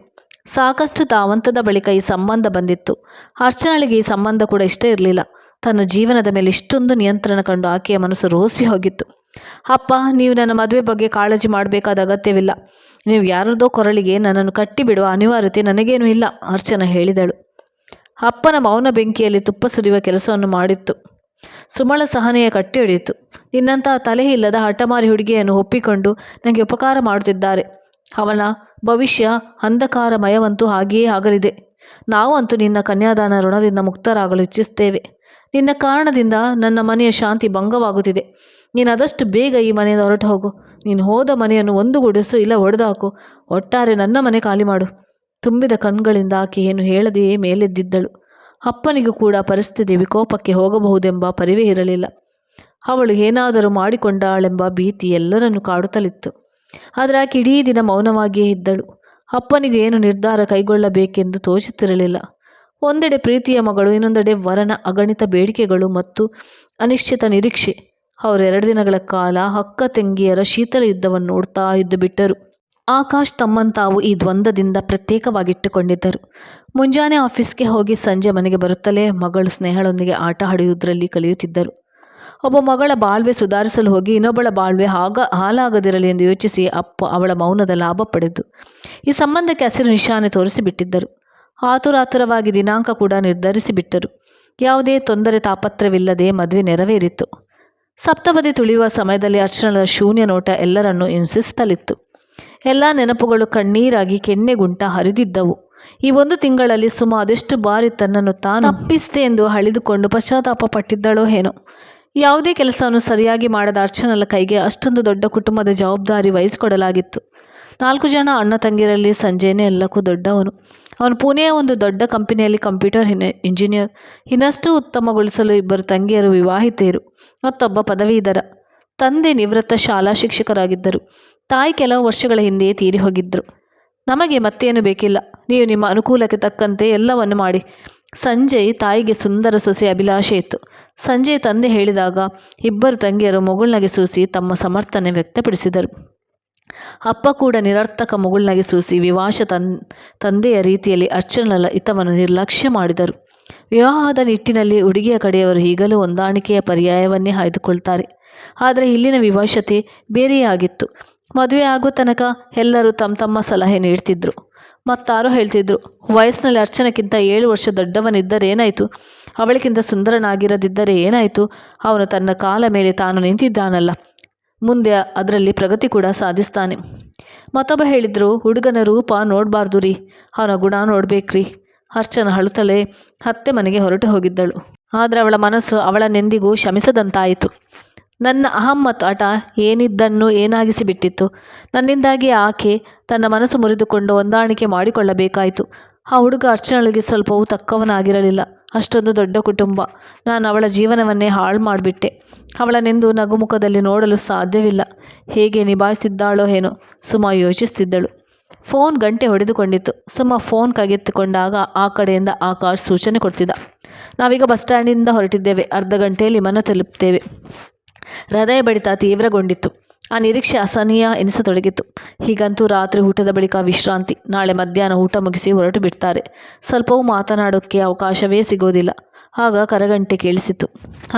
ಸಾಕಷ್ಟು ತಾವಂತದ ಬಳಿಕ ಈ ಸಂಬಂಧ ಬಂದಿತ್ತು. ಅರ್ಚನಳಿಗೆ ಈ ಸಂಬಂಧ ಕೂಡ ಇಷ್ಟ ಇರಲಿಲ್ಲ. ತನ್ನ ಜೀವನದ ಮೇಲೆ ಇಷ್ಟೊಂದು ನಿಯಂತ್ರಣ ಕಂಡು ಆಕೆಯ ಮನಸ್ಸು ರೋಸಿ ಹೋಗಿತ್ತು. ಅಪ್ಪ, ನೀವು ನನ್ನ ಮದುವೆ ಬಗ್ಗೆ ಕಾಳಜಿ ಮಾಡಬೇಕಾದ ಅಗತ್ಯವಿಲ್ಲ. ನೀವು ಯಾರದೋ ಕೊರಳಿಗೆ ನನ್ನನ್ನು ಕಟ್ಟಿಬಿಡುವ ಅನಿವಾರ್ಯತೆ ನನಗೇನೂ ಇಲ್ಲ, ಅರ್ಚನ ಹೇಳಿದಳು. ಅಪ್ಪನ ಮೌನ ಬೆಂಕಿಯಲ್ಲಿ ತುಪ್ಪ ಸುರಿಯುವ ಕೆಲಸವನ್ನು ಮಾಡಿತ್ತು. ಸುಮಳ ಸಹನೆಯ ಕಟ್ಟಿ ಹಿಡಿಯಿತು. ನಿನ್ನಂತಹ ತಲೆ ಇಲ್ಲದ ಹಠಮಾರಿ ಹುಡುಗಿಯನ್ನು ಒಪ್ಪಿಕೊಂಡು ನನಗೆ ಉಪಕಾರ ಮಾಡುತ್ತಿದ್ದಾರೆ. ಅವನ ಭವಿಷ್ಯ ಅಂಧಕಾರಮಯವಂತೂ ಹಾಗೆಯೇ ಆಗಲಿದೆ. ನಾವಂತೂ ನಿನ್ನ ಕನ್ಯಾದಾನ ಋಣದಿಂದ ಮುಕ್ತರಾಗಲು ಇಚ್ಛಿಸ್ತೇವೆ ನಿನ್ನ ಕಾರಣದಿಂದ ನನ್ನ ಮನೆಯ ಶಾಂತಿ ಭಂಗವಾಗುತ್ತಿದೆ. ನೀನು ಆದಷ್ಟು ಬೇಗ ಈ ಮನೆಯಿಂದ ಹೊರಟು ಹೋಗು. ನೀನು ಹೋದ ಮನೆಯನ್ನು ಒಂದು ಗುಡಿಸು ಇಲ್ಲ ಒಡೆದು ಹಾಕು ಒಟ್ಟಾರೆ ನನ್ನ ಮನೆ ಖಾಲಿ ಮಾಡು. ತುಂಬಿದ ಕಣ್ಗಳಿಂದ ಆಕೆ ಏನು ಹೇಳದೆಯೇ ಮೇಲೆದ್ದಿದ್ದಳು. ಅಪ್ಪನಿಗೂ ಕೂಡ ಪರಿಸ್ಥಿತಿ ವಿಕೋಪಕ್ಕೆ ಹೋಗಬಹುದೆಂಬ ಪರಿವೇ ಇರಲಿಲ್ಲ. ಅವಳು ಏನಾದರೂ ಮಾಡಿಕೊಂಡಾಳೆಂಬ ಭೀತಿ ಎಲ್ಲರನ್ನು ಕಾಡುತ್ತಲಿತ್ತು. ಆದರೆ ಆಕೆ ಇಡೀ ದಿನ ಮೌನವಾಗಿಯೇ ಇದ್ದಳು. ಅಪ್ಪನಿಗೆ ಏನು ನಿರ್ಧಾರ ಕೈಗೊಳ್ಳಬೇಕೆಂದು ತೋಚುತ್ತಿರಲಿಲ್ಲ. ಒಂದೆಡೆ ಪ್ರೀತಿಯ ಮಗಳು, ಇನ್ನೊಂದೆಡೆ ವರನ, ಅಗಣಿತ ಬೇಡಿಕೆಗಳು ಮತ್ತು ಅನಿಶ್ಚಿತ ನಿರೀಕ್ಷೆ. ಅವರೆರಡು ದಿನಗಳ ಕಾಲ ಅಕ್ಕ ತಂಗಿಯರ ಶೀತಲ ಯುದ್ಧವನ್ನು ನೋಡ್ತಾ ಇದ್ದು ಬಿಟ್ಟರು. ಆಕಾಶ್ ತಮ್ಮನ್ನು ತಾವು ಈ ದ್ವಂದ್ವದಿಂದ ಪ್ರತ್ಯೇಕವಾಗಿಟ್ಟುಕೊಂಡಿದ್ದರು. ಮುಂಜಾನೆ ಆಫೀಸ್ಗೆ ಹೋಗಿ ಸಂಜೆ ಮನೆಗೆ ಬರುತ್ತಲೇ ಮಗಳು ಸ್ನೇಹಳೊಂದಿಗೆ ಆಟ ಹಡಿಯುವುದರಲ್ಲಿ ಕಲಿಯುತ್ತಿದ್ದರು. ಒಬ್ಬ ಮಗಳ ಬಾಳ್ವೆ ಸುಧಾರಿಸಲು ಹೋಗಿ ಇನ್ನೊಬ್ಬಳ ಬಾಳ್ವೆ ಆಗ ಹಾಲಾಗದಿರಲಿ ಎಂದು ಯೋಚಿಸಿ ಅಪ್ಪ ಅವಳ ಮೌನದ ಲಾಭ ಪಡೆದು ಈ ಸಂಬಂಧಕ್ಕೆ ಹಸಿರು ನಿಶಾನೆ ತೋರಿಸಿಬಿಟ್ಟಿದ್ದರು. ಆತುರಾತುರವಾಗಿ ದಿನಾಂಕ ಕೂಡ ನಿರ್ಧರಿಸಿಬಿಟ್ಟರು. ಯಾವುದೇ ತೊಂದರೆ ತಾಪತ್ರವಿಲ್ಲದೆ ಮದುವೆ ನೆರವೇರಿತು. ಸಪ್ತಪದಿ ತುಳಿಯುವ ಸಮಯದಲ್ಲಿ ಅರ್ಚನಳ ಶೂನ್ಯ ನೋಟ ಎಲ್ಲರನ್ನೂ ಹಿಂಸಿಸುತ್ತಲಿತ್ತು ಎಲ್ಲ ನೆನಪುಗಳು ಕಣ್ಣೀರಾಗಿ ಕೆನ್ನೆಗುಂಟ ಹರಿದಿದ್ದವು. ಈ ಒಂದು ತಿಂಗಳಲ್ಲಿ ಸುಮ ಅದೆಷ್ಟು ಬಾರಿ ತನ್ನನ್ನು ತಾನು ತಪ್ಪಿಸ್ತೆ ಎಂದು ಹಳಿದುಕೊಂಡು ಪಶ್ಚಾತ್ತಾಪ ಪಟ್ಟಿದ್ದಳೋ ಏನೋ. ಯಾವುದೇ ಕೆಲಸವನ್ನು ಸರಿಯಾಗಿ ಮಾಡದ ಅರ್ಚನಲ ಕೈಗೆ ಅಷ್ಟೊಂದು ದೊಡ್ಡ ಕುಟುಂಬದ ಜವಾಬ್ದಾರಿ ವಹಿಸಿಕೊಡಲಾಗಿತ್ತು. ನಾಲ್ಕು ಜನ ಅಣ್ಣ ತಂಗಿರಲ್ಲಿ ಸಂಜೆನೇ ಎಲ್ಲಕ್ಕೂ ದೊಡ್ಡವನು. ಅವನು ಪುಣೆಯ ಒಂದು ದೊಡ್ಡ ಕಂಪನಿಯಲ್ಲಿ ಕಂಪ್ಯೂಟರ್ ಇಂಜಿನಿಯರ್. ಇನ್ನಷ್ಟು ಉತ್ತಮಗೊಳಿಸಲು ಇಬ್ಬರು ತಂಗಿಯರು ವಿವಾಹಿತೆಯರು. ಮತ್ತೊಬ್ಬ ಪದವೀಧರ. ತಂದೆ ನಿವೃತ್ತ ಶಾಲಾ ಶಿಕ್ಷಕರಾಗಿದ್ದರು. ತಾಯಿ ಕೆಲವು ವರ್ಷಗಳ ಹಿಂದೆಯೇ ತೀರಿ ಹೋಗಿದ್ದರು ನಮಗೆ ಮತ್ತೇನು ಬೇಕಿಲ್ಲ. ನೀವು ನಿಮ್ಮ ಅನುಕೂಲಕ್ಕೆ ತಕ್ಕಂತೆ ಎಲ್ಲವನ್ನು ಮಾಡಿ. ಸಂಜಯ್ ತಾಯಿಗೆ ಸುಂದರ ಸೊಸೆ ಅಭಿಲಾಷೆ ಇತ್ತು. ಸಂಜಯ್ ತಂದೆ ಹೇಳಿದಾಗ ಇಬ್ಬರು ತಂಗಿಯರು ಮಗುಳ್ನಗೆ ಸೂಸಿ ತಮ್ಮ ಸಮರ್ಥನೆ ವ್ಯಕ್ತಪಡಿಸಿದರು. ಅಪ್ಪ ಕೂಡ ನಿರರ್ಥಕ ಮಗುಳ್ನಗೆ ಸೂಸಿ ವಿವಾಶ ತನ್, ತಂದೆಯ ರೀತಿಯಲ್ಲಿ ಅರ್ಚನಲ ಹಿತವನ್ನು ನಿರ್ಲಕ್ಷ್ಯ ಮಾಡಿದರು. ವಿವಾಹದ ನಿಟ್ಟಿನಲ್ಲಿ ಹುಡುಗಿಯ ಕಡೆಯವರು ಈಗಲೂ ಹೊಂದಾಣಿಕೆಯ ಪರ್ಯಾಯವನ್ನೇ ಆಯ್ದುಕೊಳ್ತಾರೆ. ಆದರೆ ಇಲ್ಲಿನ ವಿವಶತೆ ಬೇರೆಯೇ ಆಗಿತ್ತು. ಮದುವೆ ಆಗೋ ತನಕ ಎಲ್ಲರೂ ತಮ್ಮ ತಮ್ಮ ಸಲಹೆ ನೀಡ್ತಿದ್ರು. ಮತ್ತಾರೋ ಹೇಳ್ತಿದ್ರು, ವಯಸ್ಸಿನಲ್ಲಿ ಅರ್ಚನಕ್ಕಿಂತ ಏಳು ವರ್ಷ ದೊಡ್ಡವನಿದ್ದರೆ ಏನಾಯಿತು? ಅವಳಿಗಿಂತ ಸುಂದರನಾಗಿರದಿದ್ದರೆ ಏನಾಯಿತು? ಅವನು ತನ್ನ ಕಾಲ ಮೇಲೆ ತಾನು ನಿಂತಿದ್ದಾನಲ್ಲ. ಮುಂದೆ ಅದರಲ್ಲಿ ಪ್ರಗತಿ ಕೂಡ ಸಾಧಿಸ್ತಾನೆ. ಮತ್ತೊಬ್ಬ ಹೇಳಿದ್ರು, ಹುಡುಗನ ರೂಪ ನೋಡಬಾರ್ದು ರೀ. ಅವನ ಗುಣ ನೋಡ್ಬೇಕ್ರಿ ಅರ್ಚನ ಅಳುತ್ತಲೇ ಹತ್ತೆ ಮನೆಗೆ ಹೊರಟು ಹೋಗಿದ್ದಳು. ಆದರೆ ಅವಳ ಮನಸ್ಸು ಅವಳ ನೆಂದಿಗೂ ಶಮಿಸದಂತಾಯಿತು. ನನ್ನ ಅಹಂ ಮತ್ತು ಹಠ ಏನಿದ್ದನ್ನು ಏನಾಗಿಸಿ ಬಿಟ್ಟಿತ್ತು ನನ್ನಿಂದಾಗಿ ಆಕೆ ತನ್ನ ಮನಸ್ಸು ಮುರಿದುಕೊಂಡು ಹೊಂದಾಣಿಕೆ ಮಾಡಿಕೊಳ್ಳಬೇಕಾಯಿತು. ಆ ಹುಡುಗ ಅರ್ಚನಳಿಗೆ ಸ್ವಲ್ಪವೂ ತಕ್ಕವನಾಗಿರಲಿಲ್ಲ. ಅಷ್ಟೊಂದು ದೊಡ್ಡ ಕುಟುಂಬ. ನಾನು ಅವಳ ಜೀವನವನ್ನೇ ಹಾಳು ಮಾಡಿಬಿಟ್ಟೆ. ಅವಳನೆಂದು ನಗುಮುಖದಲ್ಲಿ ನೋಡಲು ಸಾಧ್ಯವಿಲ್ಲ. ಹೇಗೆ ನಿಭಾಯಿಸಿದ್ದಾಳೋ ಏನೋ. ಸುಮ ಯೋಚಿಸ್ತಿದ್ದಳು. ಫೋನ್ ಗಂಟೆ ಹೊಡೆದುಕೊಂಡಿತ್ತು. ಸುಮ ಫೋನ್ ಕೈಗೆತ್ತಿಕೊಂಡಾಗ ಆ ಕಡೆಯಿಂದ ಆಕಾಶ್ ಸೂಚನೆ ಕೊಡ್ತಿದ್ದ. ನಾವೀಗ ಬಸ್ ಸ್ಟ್ಯಾಂಡಿಂದ ಹೊರಟಿದ್ದೇವೆ. ಅರ್ಧ ಗಂಟೆಯಲ್ಲಿ ಮನ ತಲುಪ್ತೇವೆ. ಹೃದಯ ಬಡಿತ ತೀವ್ರಗೊಂಡಿತ್ತು. ಆ ನಿರೀಕ್ಷೆ ಅಸಹನೀಯ ಎನಿಸತೊಡಗಿತು ಹೀಗಂತೂ ರಾತ್ರಿ ಊಟದ ಬಳಿಕ ವಿಶ್ರಾಂತಿ, ನಾಳೆ ಮಧ್ಯಾಹ್ನ ಊಟ ಮುಗಿಸಿ ಹೊರಟು ಬಿಡ್ತಾರೆ. ಸ್ವಲ್ಪವೂ ಮಾತನಾಡೋಕ್ಕೆ ಅವಕಾಶವೇ ಸಿಗೋದಿಲ್ಲ. ಆಗ ಕರಗಂಟೆ ಕೇಳಿಸಿತು.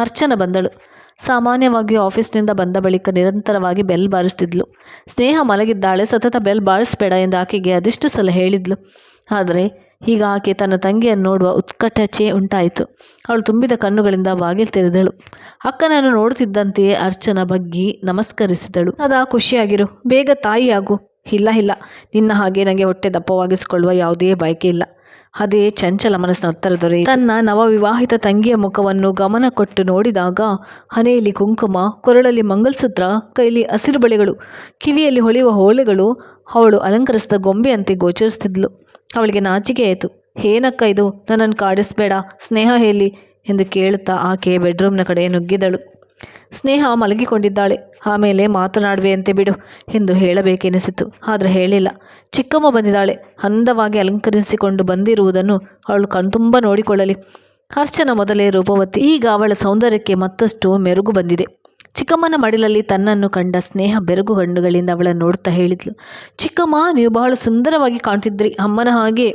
ಅರ್ಚನ ಬಂದಳು. ಸಾಮಾನ್ಯವಾಗಿ ಆಫೀಸ್ನಿಂದ ಬಂದ ಬಳಿಕ ನಿರಂತರವಾಗಿ ಬೆಲ್ ಬಾರಿಸ್ತಿದ್ಲು. ಸ್ನೇಹ ಮಲಗಿದ್ದಾಳೆ, ಸತತ ಬೆಲ್ ಬಾರಿಸ್ಬೇಡ ಎಂದು ಆಕೆಗೆ ಅದೆಷ್ಟು ಸಲ ಹೇಳಿದ್ಲು. ಆದರೆ ಈಗ ಆಕೆ ತನ್ನ ತಂಗಿಯನ್ನು ನೋಡುವ ಉತ್ಕಟಚೆ ಉಂಟಾಯಿತು. ಅವಳು ತುಂಬಿದ ಕಣ್ಣುಗಳಿಂದ ಬಾಗಿಲು ತೆರೆದಳು. ಅಕ್ಕನನ್ನು ನೋಡುತ್ತಿದ್ದಂತೆಯೇ ಅರ್ಚನ ಬಗ್ಗಿ ನಮಸ್ಕರಿಸಿದಳು. ಅದಾ ಖುಷಿಯಾಗಿರು. ಬೇಗ ತಾಯಿಯಾಗು. ಇಲ್ಲ ಇಲ್ಲ. ನಿನ್ನ ಹಾಗೆ ನನಗೆ ಹೊಟ್ಟೆ ದಪ್ಪವಾಗಿಸಿಕೊಳ್ಳುವ ಯಾವುದೇ ಬಯಕೆ ಇಲ್ಲ. ಅದೇ ಚಂಚಲ ಮನಸ್ಸಿನ ಉತ್ತರ ದೊರೆಯಿತು. ತನ್ನ ನವವಿವಾಹಿತ ತಂಗಿಯ ಮುಖವನ್ನು ಗಮನ ಕೊಟ್ಟು ನೋಡಿದಾಗ ಹನೆಯಲ್ಲಿ ಕುಂಕುಮ, ಕೊರಳಲ್ಲಿ ಮಂಗಲಸೂತ್ರ, ಕೈಲಿ ಹಸಿರು ಬಳೆಗಳು, ಕಿವಿಯಲ್ಲಿ ಹೊಳೆಯುವ ಹೋಳೆಗಳು, ಅವಳು ಅಲಂಕರಿಸಿದ ಗೊಂಬೆಯಂತೆ ಗೋಚರಿಸ್ತಿದ್ಲು ಅವಳಿಗೆ ನಾಚಿಕೆ ಆಯಿತು. ಏನಕ್ಕ ಇದು? ನನ್ನನ್ನು ಕಾಡಿಸ್ಬೇಡ, ಸ್ನೇಹ ಹೇಳಿ ಎಂದು ಕೇಳುತ್ತಾ ಆಕೆ ಬೆಡ್ರೂಮ್ನ ಕಡೆ ನುಗ್ಗಿದಳು. ಸ್ನೇಹ ಮಲಗಿಕೊಂಡಿದ್ದಾಳೆ. ಆಮೇಲೆ ಮಾತನಾಡುವೆಯಂತೆ ಬಿಡು ಎಂದು ಹೇಳಬೇಕೆನಿಸಿತು. ಆದರೆ ಹೇಳಿಲ್ಲ. ಚಿಕ್ಕಮ್ಮ ಬಂದಿದ್ದಾಳೆ. ಅಂದವಾಗಿ ಅಲಂಕರಿಸಿಕೊಂಡು ಬಂದಿರುವುದನ್ನು ಅವಳು ಕಣ್ತುಂಬ ನೋಡಿಕೊಳ್ಳಲಿ. ಅರ್ಚನ ಮೊದಲೇ ರೂಪವತಿ. ಈಗ ಅವಳ ಸೌಂದರ್ಯಕ್ಕೆ ಮತ್ತಷ್ಟು ಮೆರುಗು ಬಂದಿದೆ. ಚಿಕ್ಕಮ್ಮನ ಮಡಿಲಲ್ಲಿ ತನ್ನನ್ನು ಕಂಡ ಸ್ನೇಹ ಬೆರಗು ಕಣ್ಣುಗಳಿಂದ ಅವಳನ್ನು ನೋಡ್ತಾ ಹೇಳಿದ್ಲು. ಚಿಕ್ಕಮ್ಮ, ನೀವು ಬಹಳ ಸುಂದರವಾಗಿ ಕಾಣ್ತಿದ್ರಿ. ಅಮ್ಮನ ಹಾಗೆ.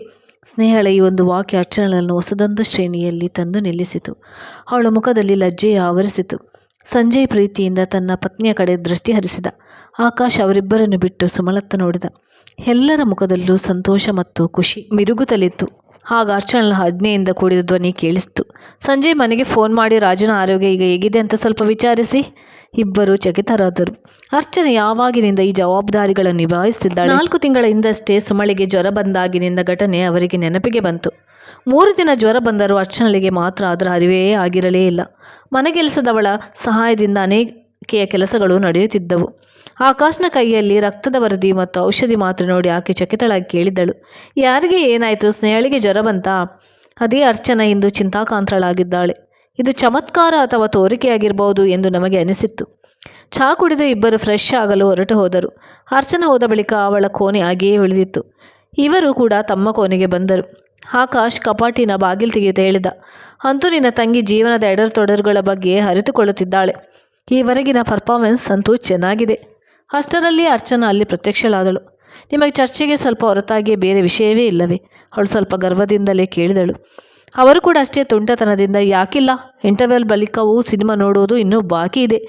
ಸ್ನೇಹಳ, ಈ ಒಂದು ವಾಕ್ಯ ಅರ್ಚನೆಗಳನ್ನು ಹೊಸದೊಂದು ಶ್ರೇಣಿಯಲ್ಲಿ ತಂದು ನಿಲ್ಲಿಸಿತು. ಅವಳ ಮುಖದಲ್ಲಿ ಲಜ್ಜೆಯ ಆವರಿಸಿತು. ಸಂಜಯ್ ಪ್ರೀತಿಯಿಂದ ತನ್ನ ಪತ್ನಿಯ ಕಡೆ ದೃಷ್ಟಿ ಹರಿಸಿದ. ಆಕಾಶ್ ಅವರಿಬ್ಬರನ್ನು ಬಿಟ್ಟು ಸುಮಲತ್ತ ನೋಡಿದ. ಎಲ್ಲರ ಮುಖದಲ್ಲೂ ಸಂತೋಷ ಮತ್ತು ಖುಷಿ ಮಿರುಗುತ್ತಲಿತ್ತು. ಆಗ ಅರ್ಚನಳ ಆಜ್ಞೆಯಿಂದ ಕೂಡಿದ ಧ್ವನಿ ಕೇಳಿಸ್ತು. ಸಂಜೆ ಮನೆಗೆ ಫೋನ್ ಮಾಡಿ, ರಾಜನ ಆರೋಗ್ಯ ಈಗ ಹೇಗಿದೆ ಅಂತ ಸ್ವಲ್ಪ ವಿಚಾರಿಸಿ. ಇಬ್ಬರು ಚಕಿತರಾದರು. ಅರ್ಚನೆ ಯಾವಾಗಿನಿಂದ ಈ ಜವಾಬ್ದಾರಿಗಳನ್ನು ನಿಭಾಯಿಸುತ್ತಿದ್ದಾಳೆ? ನಾಲ್ಕು ತಿಂಗಳ ಹಿಂದಷ್ಟೇ ಸುಮಳಿಗೆ ಜ್ವರ ಬಂದಾಗಿನಿಂದ ಘಟನೆ ಅವರಿಗೆ ನೆನಪಿಗೆ ಬಂತು. ಮೂರು ದಿನ ಜ್ವರ ಬಂದರೂ ಅರ್ಚನಳಿಗೆ ಮಾತ್ರ ಅದರ ಅರಿವೇ ಆಗಿರಲೇ ಇಲ್ಲ. ಮನೆಗೆಲಸದವಳ ಸಹಾಯದಿಂದ ಅನೇಕೆಯ ಕೆಲಸಗಳು ನಡೆಯುತ್ತಿದ್ದವು. ಆಕಾಶ್ನ ಕೈಯಲ್ಲಿ ರಕ್ತದ ವರದಿ ಮತ್ತು ಔಷಧಿ ಮಾತ್ರ ನೋಡಿ ಆಕೆ ಚಕಿತಳಾಗಿ ಕೇಳಿದ್ದಳು. ಯಾರಿಗೆ ಏನಾಯಿತು? ಸ್ನೇಹಳಿಗೆ ಜ್ವರ ಬಂತ? ಅದೇ ಅರ್ಚನ ಇಂದು ಚಿಂತಾಕಾಂತಳಾಗಿದ್ದಾಳೆ. ಇದು ಚಮತ್ಕಾರ ಅಥವಾ ತೋರಿಕೆಯಾಗಿರಬಹುದು ಎಂದು ನಮಗೆ ಅನಿಸಿತ್ತು. ಚಹಾ ಕುಡಿದು ಇಬ್ಬರು ಫ್ರೆಶ್ ಆಗಲು ಹೊರಟು ಹೋದರು. ಅರ್ಚನ ಹೋದ ಬಳಿಕ ಅವಳ ಕೋಣೆ ಹಾಗೆಯೇ ಉಳಿದಿತ್ತು. ಇವರು ಕೂಡ ತಮ್ಮ ಕೋಣೆಗೆ ಬಂದರು. ಆಕಾಶ್ ಕಪಾಟಿನ ಬಾಗಿಲು ತೆಗೆಯುತ್ತಾ ಹೇಳಿದ, ಅಂತೂ ನಿನ್ನ ತಂಗಿ ಜೀವನದ ಎಡರುತೊಡರುಗಳ ಬಗ್ಗೆ ಅರಿತುಕೊಳ್ಳುತ್ತಿದ್ದಾಳೆ. ಈವರೆಗಿನ ಪರ್ಫಾರ್ಮೆನ್ಸ್ ಅಂತೂ ಚೆನ್ನಾಗಿದೆ. ಅಷ್ಟರಲ್ಲಿ ಅರ್ಚನಾ ಅಲ್ಲಿ ಪ್ರತ್ಯಕ್ಷಳಾದಳು. ನಿಮಗೆ ಚರ್ಚೆಗೆ ಸ್ವಲ್ಪ ಹೊರತಾಗಿ ಬೇರೆ ವಿಷಯವೇ ಇಲ್ಲವೇ? ಅವಳು ಸ್ವಲ್ಪ ಗರ್ವದಿಂದಲೇ ಕೇಳಿದಳು. ಅವರು ಕೂಡ ಅಷ್ಟೇ ತುಂಟತನದಿಂದ, ಯಾಕಿಲ್ಲ? ಇಂಟರ್ವೆಲ್ ಬಳಿಕವೂ ಸಿನಿಮಾ ನೋಡುವುದು ಇನ್ನೂ ಬಾಕಿ ಇದೆ.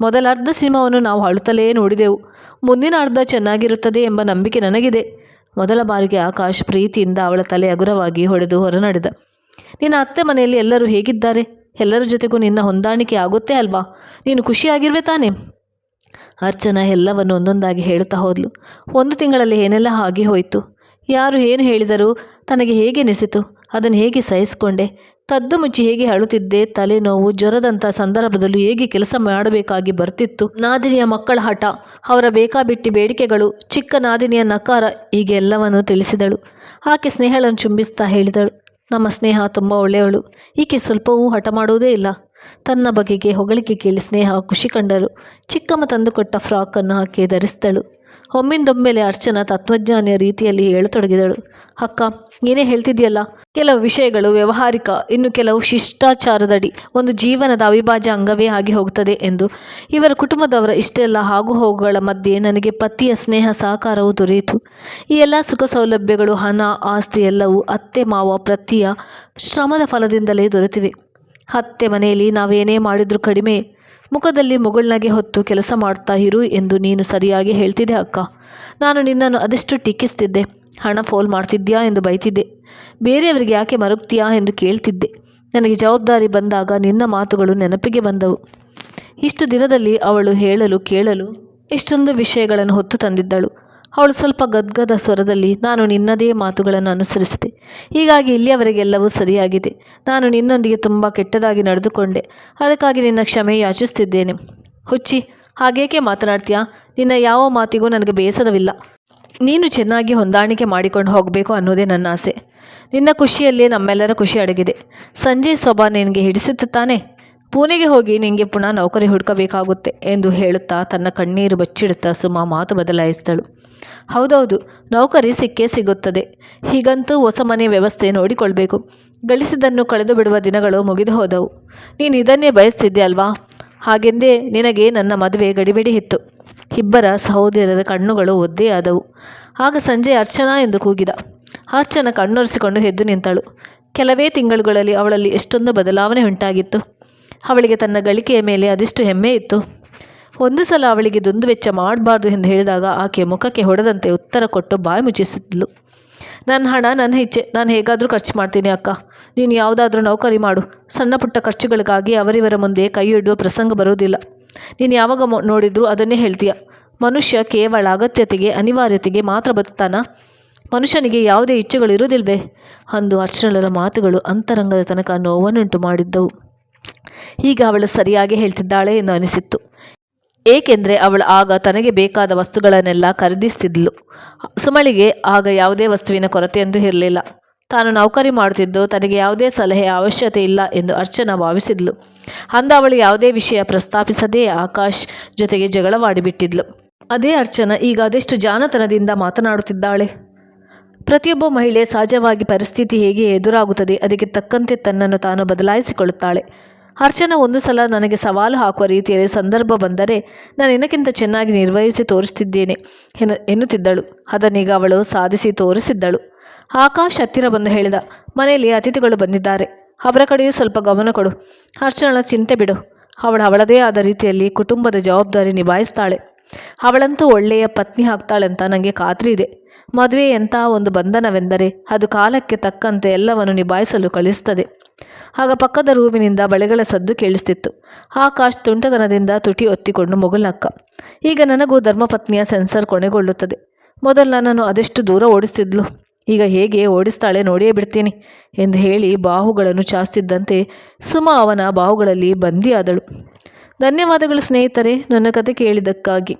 ಮೊದಲ ಅರ್ಧ ಸಿನಿಮಾವನ್ನು ನಾವು ಅಳುತ್ತಲೇ ನೋಡಿದೆವು. ಮುಂದಿನ ಅರ್ಧ ಚೆನ್ನಾಗಿರುತ್ತದೆ ಎಂಬ ನಂಬಿಕೆ ನನಗಿದೆ. ಮೊದಲ ಬಾರಿಗೆ ಆಕಾಶ್ ಪ್ರೀತಿಯಿಂದ ಅವಳ ತಲೆ ಹಗುರವಾಗಿ ಹೊಡೆದು ಹೊರನಡೆದ. ನಿನ್ನ ಅತ್ತೆ ಮನೆಯಲ್ಲಿ ಎಲ್ಲರೂ ಹೇಗಿದ್ದಾರೆ? ಎಲ್ಲರ ಜೊತೆಗೂ ನಿನ್ನ ಹೊಂದಾಣಿಕೆ ಆಗುತ್ತೆ ಅಲ್ವಾ? ನೀನು ಖುಷಿಯಾಗಿರುವೆ ತಾನೇ? ಅರ್ಚನಾ ಎಲ್ಲವನ್ನು ಒಂದೊಂದಾಗಿ ಹೇಳುತ್ತಾ ಹೋದ್ಲು. ಒಂದು ತಿಂಗಳಲ್ಲಿ ಏನೆಲ್ಲ ಆಗಿ ಹೋಯಿತು? ಯಾರು ಏನು ಹೇಳಿದರೂ ತನಗೆ ಹೇಗೆ ನೆಸಿತು? ಅದನ್ನು ಹೇಗೆ ಸಹಿಸಿಕೊಂಡೆ? ತದ್ದು ಮುಚ್ಚಿ ಹೇಗೆ ಅಳುತ್ತಿದ್ದೆ? ತಲೆನೋವು ಜ್ವರದಂಥ ಸಂದರ್ಭದಲ್ಲೂ ಹೇಗೆ ಕೆಲಸ ಮಾಡಬೇಕಾಗಿ ಬರ್ತಿತ್ತು? ನಾದಿನಿಯ ಮಕ್ಕಳ ಹಠ, ಅವರ ಬೇಕಾಬಿಟ್ಟಿ ಬೇಡಿಕೆಗಳು, ಚಿಕ್ಕ ನಾದಿನಿಯ ನಕಾರ ಹೀಗೆ ಎಲ್ಲವನ್ನು ತಿಳಿಸಿದಳು. ಆಕೆ ಸ್ನೇಹಳನ್ನು ಚುಂಬಿಸ್ತಾ ಹೇಳಿದಳು. ನಮ್ಮ ಸ್ನೇಹ ತುಂಬ ಒಳ್ಳೆಯವಳು. ಈಕೆ ಸ್ವಲ್ಪವೂ ಹಠ ಮಾಡುವುದೇ ಇಲ್ಲ. ತನ್ನ ಬಗೆಗೆ ಹೊಗಳಿಕೆ ಕೇಳಿ ಸ್ನೇಹ ಖುಷಿ ಕಂಡಳು ಚಿಕ್ಕಮ್ಮ ತಂದುಕೊಟ್ಟ ಫ್ರಾಕನ್ನು ಹಾಕಿ ಧರಿಸಿದಳು. ಒಮ್ಮಿಂದೊಮ್ಮೆಲೆ ಅರ್ಚನಾ ತತ್ವಜ್ಞಾನಿಯ ರೀತಿಯಲ್ಲಿ ಹೇಳತೊಡಗಿದಳು. ಅಕ್ಕ ನೀನೇ ಹೇಳ್ತಿದ್ಯಲ್ಲ? ಕೆಲವು ವಿಷಯಗಳು ವ್ಯವಹಾರಿಕ, ಇನ್ನು ಕೆಲವು ಶಿಷ್ಟಾಚಾರದಡಿ ಒಂದು ಜೀವನದ ಅವಿಭಾಜ್ಯ ಅಂಗವೇ ಆಗಿ ಹೋಗುತ್ತದೆ ಎಂದು. ಇವರ ಕುಟುಂಬದವರ ಇಷ್ಟೆಲ್ಲ ಹಾಗೂ ಹೋಗುಗಳ ಮಧ್ಯೆ ನನಗೆ ಪತಿಯ ಸ್ನೇಹ ಸಹಕಾರವು ದೊರೆಯಿತು. ಈ ಎಲ್ಲ ಸುಖ ಸೌಲಭ್ಯಗಳು, ಹಣ, ಆಸ್ತಿ ಎಲ್ಲವೂ ಅತ್ತೆ, ಮಾವ, ಪ್ರತಿಯ ಶ್ರಮದ ಫಲದಿಂದಲೇ ದೊರೆತಿವೆ. ಅತ್ತೆ ಮನೆಯಲ್ಲಿ ನಾವೇನೇ ಮಾಡಿದರೂ ಕಡಿಮೆ ಮುಖದಲ್ಲಿ ಮುಗುಳ್ನಗೆ ಹೊತ್ತು ಕೆಲಸ ಮಾಡ್ತಾ ಇರು ಎಂದು ನೀನು ಸರಿಯಾಗಿ ಹೇಳ್ತಿದ್ದೆ ಅಕ್ಕ. ನಾನು ನಿನ್ನನ್ನು ಅದೆಷ್ಟು ಟೀಕಿಸ್ತಿದ್ದೆ? ಹಣ ಫೋಲ್ ಮಾಡ್ತಿದ್ಯಾ ಎಂದು ಬೈತಿದ್ದೆ. ಬೇರೆಯವರಿಗೆ ಯಾಕೆ ಮರುಗ್ತೀಯಾ ಎಂದು ಕೇಳ್ತಿದ್ದೆ. ನನಗೆ ಜವಾಬ್ದಾರಿ ಬಂದಾಗ ನಿನ್ನ ಮಾತುಗಳು ನೆನಪಿಗೆ ಬಂದವು. ಇಷ್ಟು ದಿನದಲ್ಲಿ ಅವಳು ಹೇಳಲು ಕೇಳಲು ಇಷ್ಟೊಂದು ವಿಷಯಗಳನ್ನು ಹೊತ್ತು ತಂದಿದ್ದಳು. ಅವಳು ಸ್ವಲ್ಪ ಗದ್ಗದ ಸ್ವರದಲ್ಲಿ ನಾನು ನಿನ್ನದೇ ಮಾತುಗಳನ್ನು ಅನುಸರಿಸಿದೆ. ಹೀಗಾಗಿ ಇಲ್ಲಿಯವರೆಗೆಲ್ಲವೂ ಸರಿಯಾಗಿದೆ. ನಾನು ನಿನ್ನೊಂದಿಗೆ ತುಂಬ ಕೆಟ್ಟದಾಗಿ ನಡೆದುಕೊಂಡೆ. ಅದಕ್ಕಾಗಿ ನಿನ್ನ ಕ್ಷಮೆ ಯಾಚಿಸ್ತಿದ್ದೇನೆ. ಹುಚ್ಚಿ, ಹಾಗೇಕೆ ಮಾತನಾಡ್ತೀಯಾ? ನಿನ್ನ ಯಾವ ಮಾತಿಗೂ ನನಗೆ ಬೇಸರವಿಲ್ಲ. ನೀನು ಚೆನ್ನಾಗಿ ಹೊಂದಾಣಿಕೆ ಮಾಡಿಕೊಂಡು ಹೋಗಬೇಕು ಅನ್ನೋದೇ ನನ್ನ ಆಸೆ. ನಿನ್ನ ಖುಷಿಯಲ್ಲೇ ನಮ್ಮೆಲ್ಲರ ಖುಷಿ ಅಡಗಿದೆ. ಸಂಜೆ ಸೊಬಾ ನಿನಗೆ ಹಿಡಿಸುತ್ತೆ ತಾನೆ? ಪುಣೆಗೆ ಹೋಗಿ ನಿನಗೆ ಪುನಃ ನೌಕರಿ ಹುಡುಕಬೇಕಾಗುತ್ತೆ ಎಂದು ಹೇಳುತ್ತಾ ತನ್ನ ಕಣ್ಣೀರು ಬಚ್ಚಿಡುತ್ತಾ ಸುಮಾ ಮಾತು ಬದಲಾಯಿಸಿದಳು ಹೌದೌದು, ನೌಕರಿ ಸಿಕ್ಕೇ ಸಿಗುತ್ತದೆ. ಹೀಗಂತೂ ಹೊಸ ಮನೆ ವ್ಯವಸ್ಥೆ ನೋಡಿಕೊಳ್ಬೇಕು. ಗಳಿಸಿದ್ದನ್ನು ಕಳೆದು ಬಿಡುವ ದಿನಗಳು ಮುಗಿದು ಹೋದವು. ನೀನು ಇದನ್ನೇ ಬಯಸ್ತಿದ್ದೆ ಅಲ್ವಾ? ಹಾಗೆಂದೇ ನಿನಗೆ ನನ್ನ ಮದುವೆ ಗಡಿಬಿಡಿ ಇತ್ತು. ಇಬ್ಬರ ಸಹೋದರರ ಕಣ್ಣುಗಳು ಒದ್ದೆಯಾದವು ಆಗ ಸಂಜೆ ಅರ್ಚನಾ ಎಂದು ಕೂಗಿದ. ಅರ್ಚನ ಕಣ್ಣೊರೆಸಿಕೊಂಡು ಎದ್ದು ನಿಂತಳು. ಕೆಲವೇ ತಿಂಗಳುಗಳಲ್ಲಿ ಅವಳಲ್ಲಿ ಎಷ್ಟೊಂದು ಬದಲಾವಣೆ ಉಂಟಾಗಿತ್ತು. ಅವಳಿಗೆ ತನ್ನ ಗಳಿಕೆಯ ಮೇಲೆ ಅದೆಷ್ಟು ಹೆಮ್ಮೆ ಇತ್ತು. ಒಂದು ಸಲ ಅವಳಿಗೆ ದುಂದು ವೆಚ್ಚ ಮಾಡಬಾರ್ದು ಎಂದು ಹೇಳಿದಾಗ ಆಕೆಯ ಮುಖಕ್ಕೆ ಹೊಡೆದಂತೆ ಉತ್ತರ ಕೊಟ್ಟು ಬಾಯಿ ಮುಚ್ಚಿಸಿದ್ಲು. ನನ್ನ ಹಣ, ನನ್ನ ಇಚ್ಛೆ, ನಾನು ಹೇಗಾದರೂ ಖರ್ಚು ಮಾಡ್ತೀನಿ ಅಕ್ಕ. ನೀನು ಯಾವುದಾದ್ರೂ ನೌಕರಿ ಮಾಡು. ಸಣ್ಣ ಪುಟ್ಟ ಖರ್ಚುಗಳಿಗಾಗಿ ಅವರಿವರ ಮುಂದೆ ಕೈ ಇಡುವ ಪ್ರಸಂಗ ಬರುವುದಿಲ್ಲ. ನೀನು ಯಾವಾಗ ನೋಡಿದ್ರು ಅದನ್ನೇ ಹೇಳ್ತೀಯ. ಮನುಷ್ಯ ಕೇವಲ ಅಗತ್ಯತೆಗೆ, ಅನಿವಾರ್ಯತೆಗೆ ಮಾತ್ರ ಬದುಕ್ತಾನ? ಮನುಷ್ಯನಿಗೆ ಯಾವುದೇ ಇಚ್ಛೆಗಳು ಇರುವುದಿಲ್ವೇ? ಅಂದು ಅರ್ಚನಳ ಮಾತುಗಳು ಅಂತರಂಗದ ತನಕ ನೋವನ್ನುಂಟು ಮಾಡಿದ್ದವು. ಈಗ ಅವಳು ಸರಿಯಾಗಿ ಹೇಳ್ತಿದ್ದಾಳೆ ಎಂದು ಅನಿಸಿತ್ತು. ಏಕೆಂದರೆ ಅವಳು ಆಗ ತನಗೆ ಬೇಕಾದ ವಸ್ತುಗಳನ್ನೆಲ್ಲ ಖರೀದಿಸ್ತಿದ್ಲು. ಸುಮಳಿಗೆ ಆಗ ಯಾವುದೇ ವಸ್ತುವಿನ ಕೊರತೆಯಂತೂ ಇರಲಿಲ್ಲ. ತಾನು ನೌಕರಿ ಮಾಡುತ್ತಿದ್ದು ತನಗೆ ಯಾವುದೇ ಸಲಹೆ ಅವಶ್ಯಕತೆ ಇಲ್ಲ ಎಂದು ಅರ್ಚನಾ ಭಾವಿಸಿದ್ಲು. ಅಂದ ಅವಳು ಯಾವುದೇ ವಿಷಯ ಪ್ರಸ್ತಾಪಿಸದೇ ಆಕಾಶ್ ಜೊತೆಗೆ ಜಗಳವಾಡಿಬಿಟ್ಟಿದ್ಲು ಅದೇ ಅರ್ಚನಾ ಈಗ ಅದೆಷ್ಟು ಜಾನತನದಿಂದ ಮಾತನಾಡುತ್ತಿದ್ದಾಳೆ? ಪ್ರತಿಯೊಬ್ಬ ಮಹಿಳೆ ಸಹಜವಾಗಿ ಪರಿಸ್ಥಿತಿ ಹೇಗೆ ಎದುರಾಗುತ್ತದೆ, ಅದಕ್ಕೆ ತಕ್ಕಂತೆ ತನ್ನನ್ನು ತಾನು ಬದಲಾಯಿಸಿಕೊಳ್ಳುತ್ತಾಳೆ. ಅರ್ಚನಾ ಒಂದು ಸಲ ನನಗೆ ಸವಾಲು ಹಾಕುವ ರೀತಿಯಲ್ಲಿ ಸಂದರ್ಭ ಬಂದರೆ ನಾನು ಇನ್ನಕ್ಕಿಂತ ಚೆನ್ನಾಗಿ ನಿರ್ವಹಿಸಿ ತೋರಿಸ್ತಿದ್ದೇನೆ ಎನ್ನು ಎನ್ನುತ್ತಿದ್ದಳು. ಅದನ್ನೀಗ ಅವಳು ಸಾಧಿಸಿ ತೋರಿಸಿದ್ದಳು. ಆಕಾಶ್ ಹತ್ತಿರ ಬಂದು ಹೇಳಿದ. ಮನೆಯಲ್ಲಿ ಅತಿಥಿಗಳು ಬಂದಿದ್ದಾರೆ. ಅವರ ಕಡೆಯೂ ಸ್ವಲ್ಪ ಗಮನ ಕೊಡು. ಅರ್ಚನಳ ಚಿಂತೆ ಬಿಡು. ಅವಳು ಅವಳದೇ ಆದ ರೀತಿಯಲ್ಲಿ ಕುಟುಂಬದ ಜವಾಬ್ದಾರಿ ನಿಭಾಯಿಸ್ತಾಳೆ. ಅವಳಂತೂ ಒಳ್ಳೆಯ ಪತ್ನಿ ಆಗ್ತಾಳೆ ಅಂತ ನನಗೆ ಖಾತ್ರಿ ಇದೆ. ಮದುವೆ ಎಂಥ ಒಂದು ಬಂಧನವೆಂದರೆ ಅದು ಕಾಲಕ್ಕೆ ತಕ್ಕಂತೆ ಎಲ್ಲವನ್ನು ನಿಭಾಯಿಸಲು ಕಳಿಸ್ತದೆ. ಆಗ ಪಕ್ಕದ ರೂಮಿನಿಂದ ಬಳೆಗಳ ಸದ್ದು ಕೇಳಿಸ್ತಿತ್ತು. ಆಕಾಶ್ ತುಂಟತನದಿಂದ ತುಟಿ ಒತ್ತಿಕೊಂಡು ಮುಗುಲಕ್ಕ, ಈಗ ನನಗೂ ಧರ್ಮಪತ್ನಿಯ ಸೆನ್ಸರ್ ಕೊನೆಗೊಳ್ಳುತ್ತದೆ. ಮೊದಲು ನಾನು ಅದೆಷ್ಟು ದೂರ ಓಡಿಸ್ತಿದ್ಲು? ಈಗ ಹೇಗೆ ಓಡಿಸ್ತಾಳೆ ನೋಡಿಯೇ ಬಿಡ್ತೀನಿ ಎಂದು ಹೇಳಿ ಬಾಹುಗಳನ್ನು ಚಾಸ್ತಿದ್ದಂತೆ ಸುಮ ಅವನ ಬಾಹುಗಳಲ್ಲಿ ಬಂದಿಯಾದಳು. ಧನ್ಯವಾದಗಳು ಸ್ನೇಹಿತರೆ, ನನ್ನ ಕತೆ ಕೇಳಿದ್ದಕ್ಕಾಗಿ.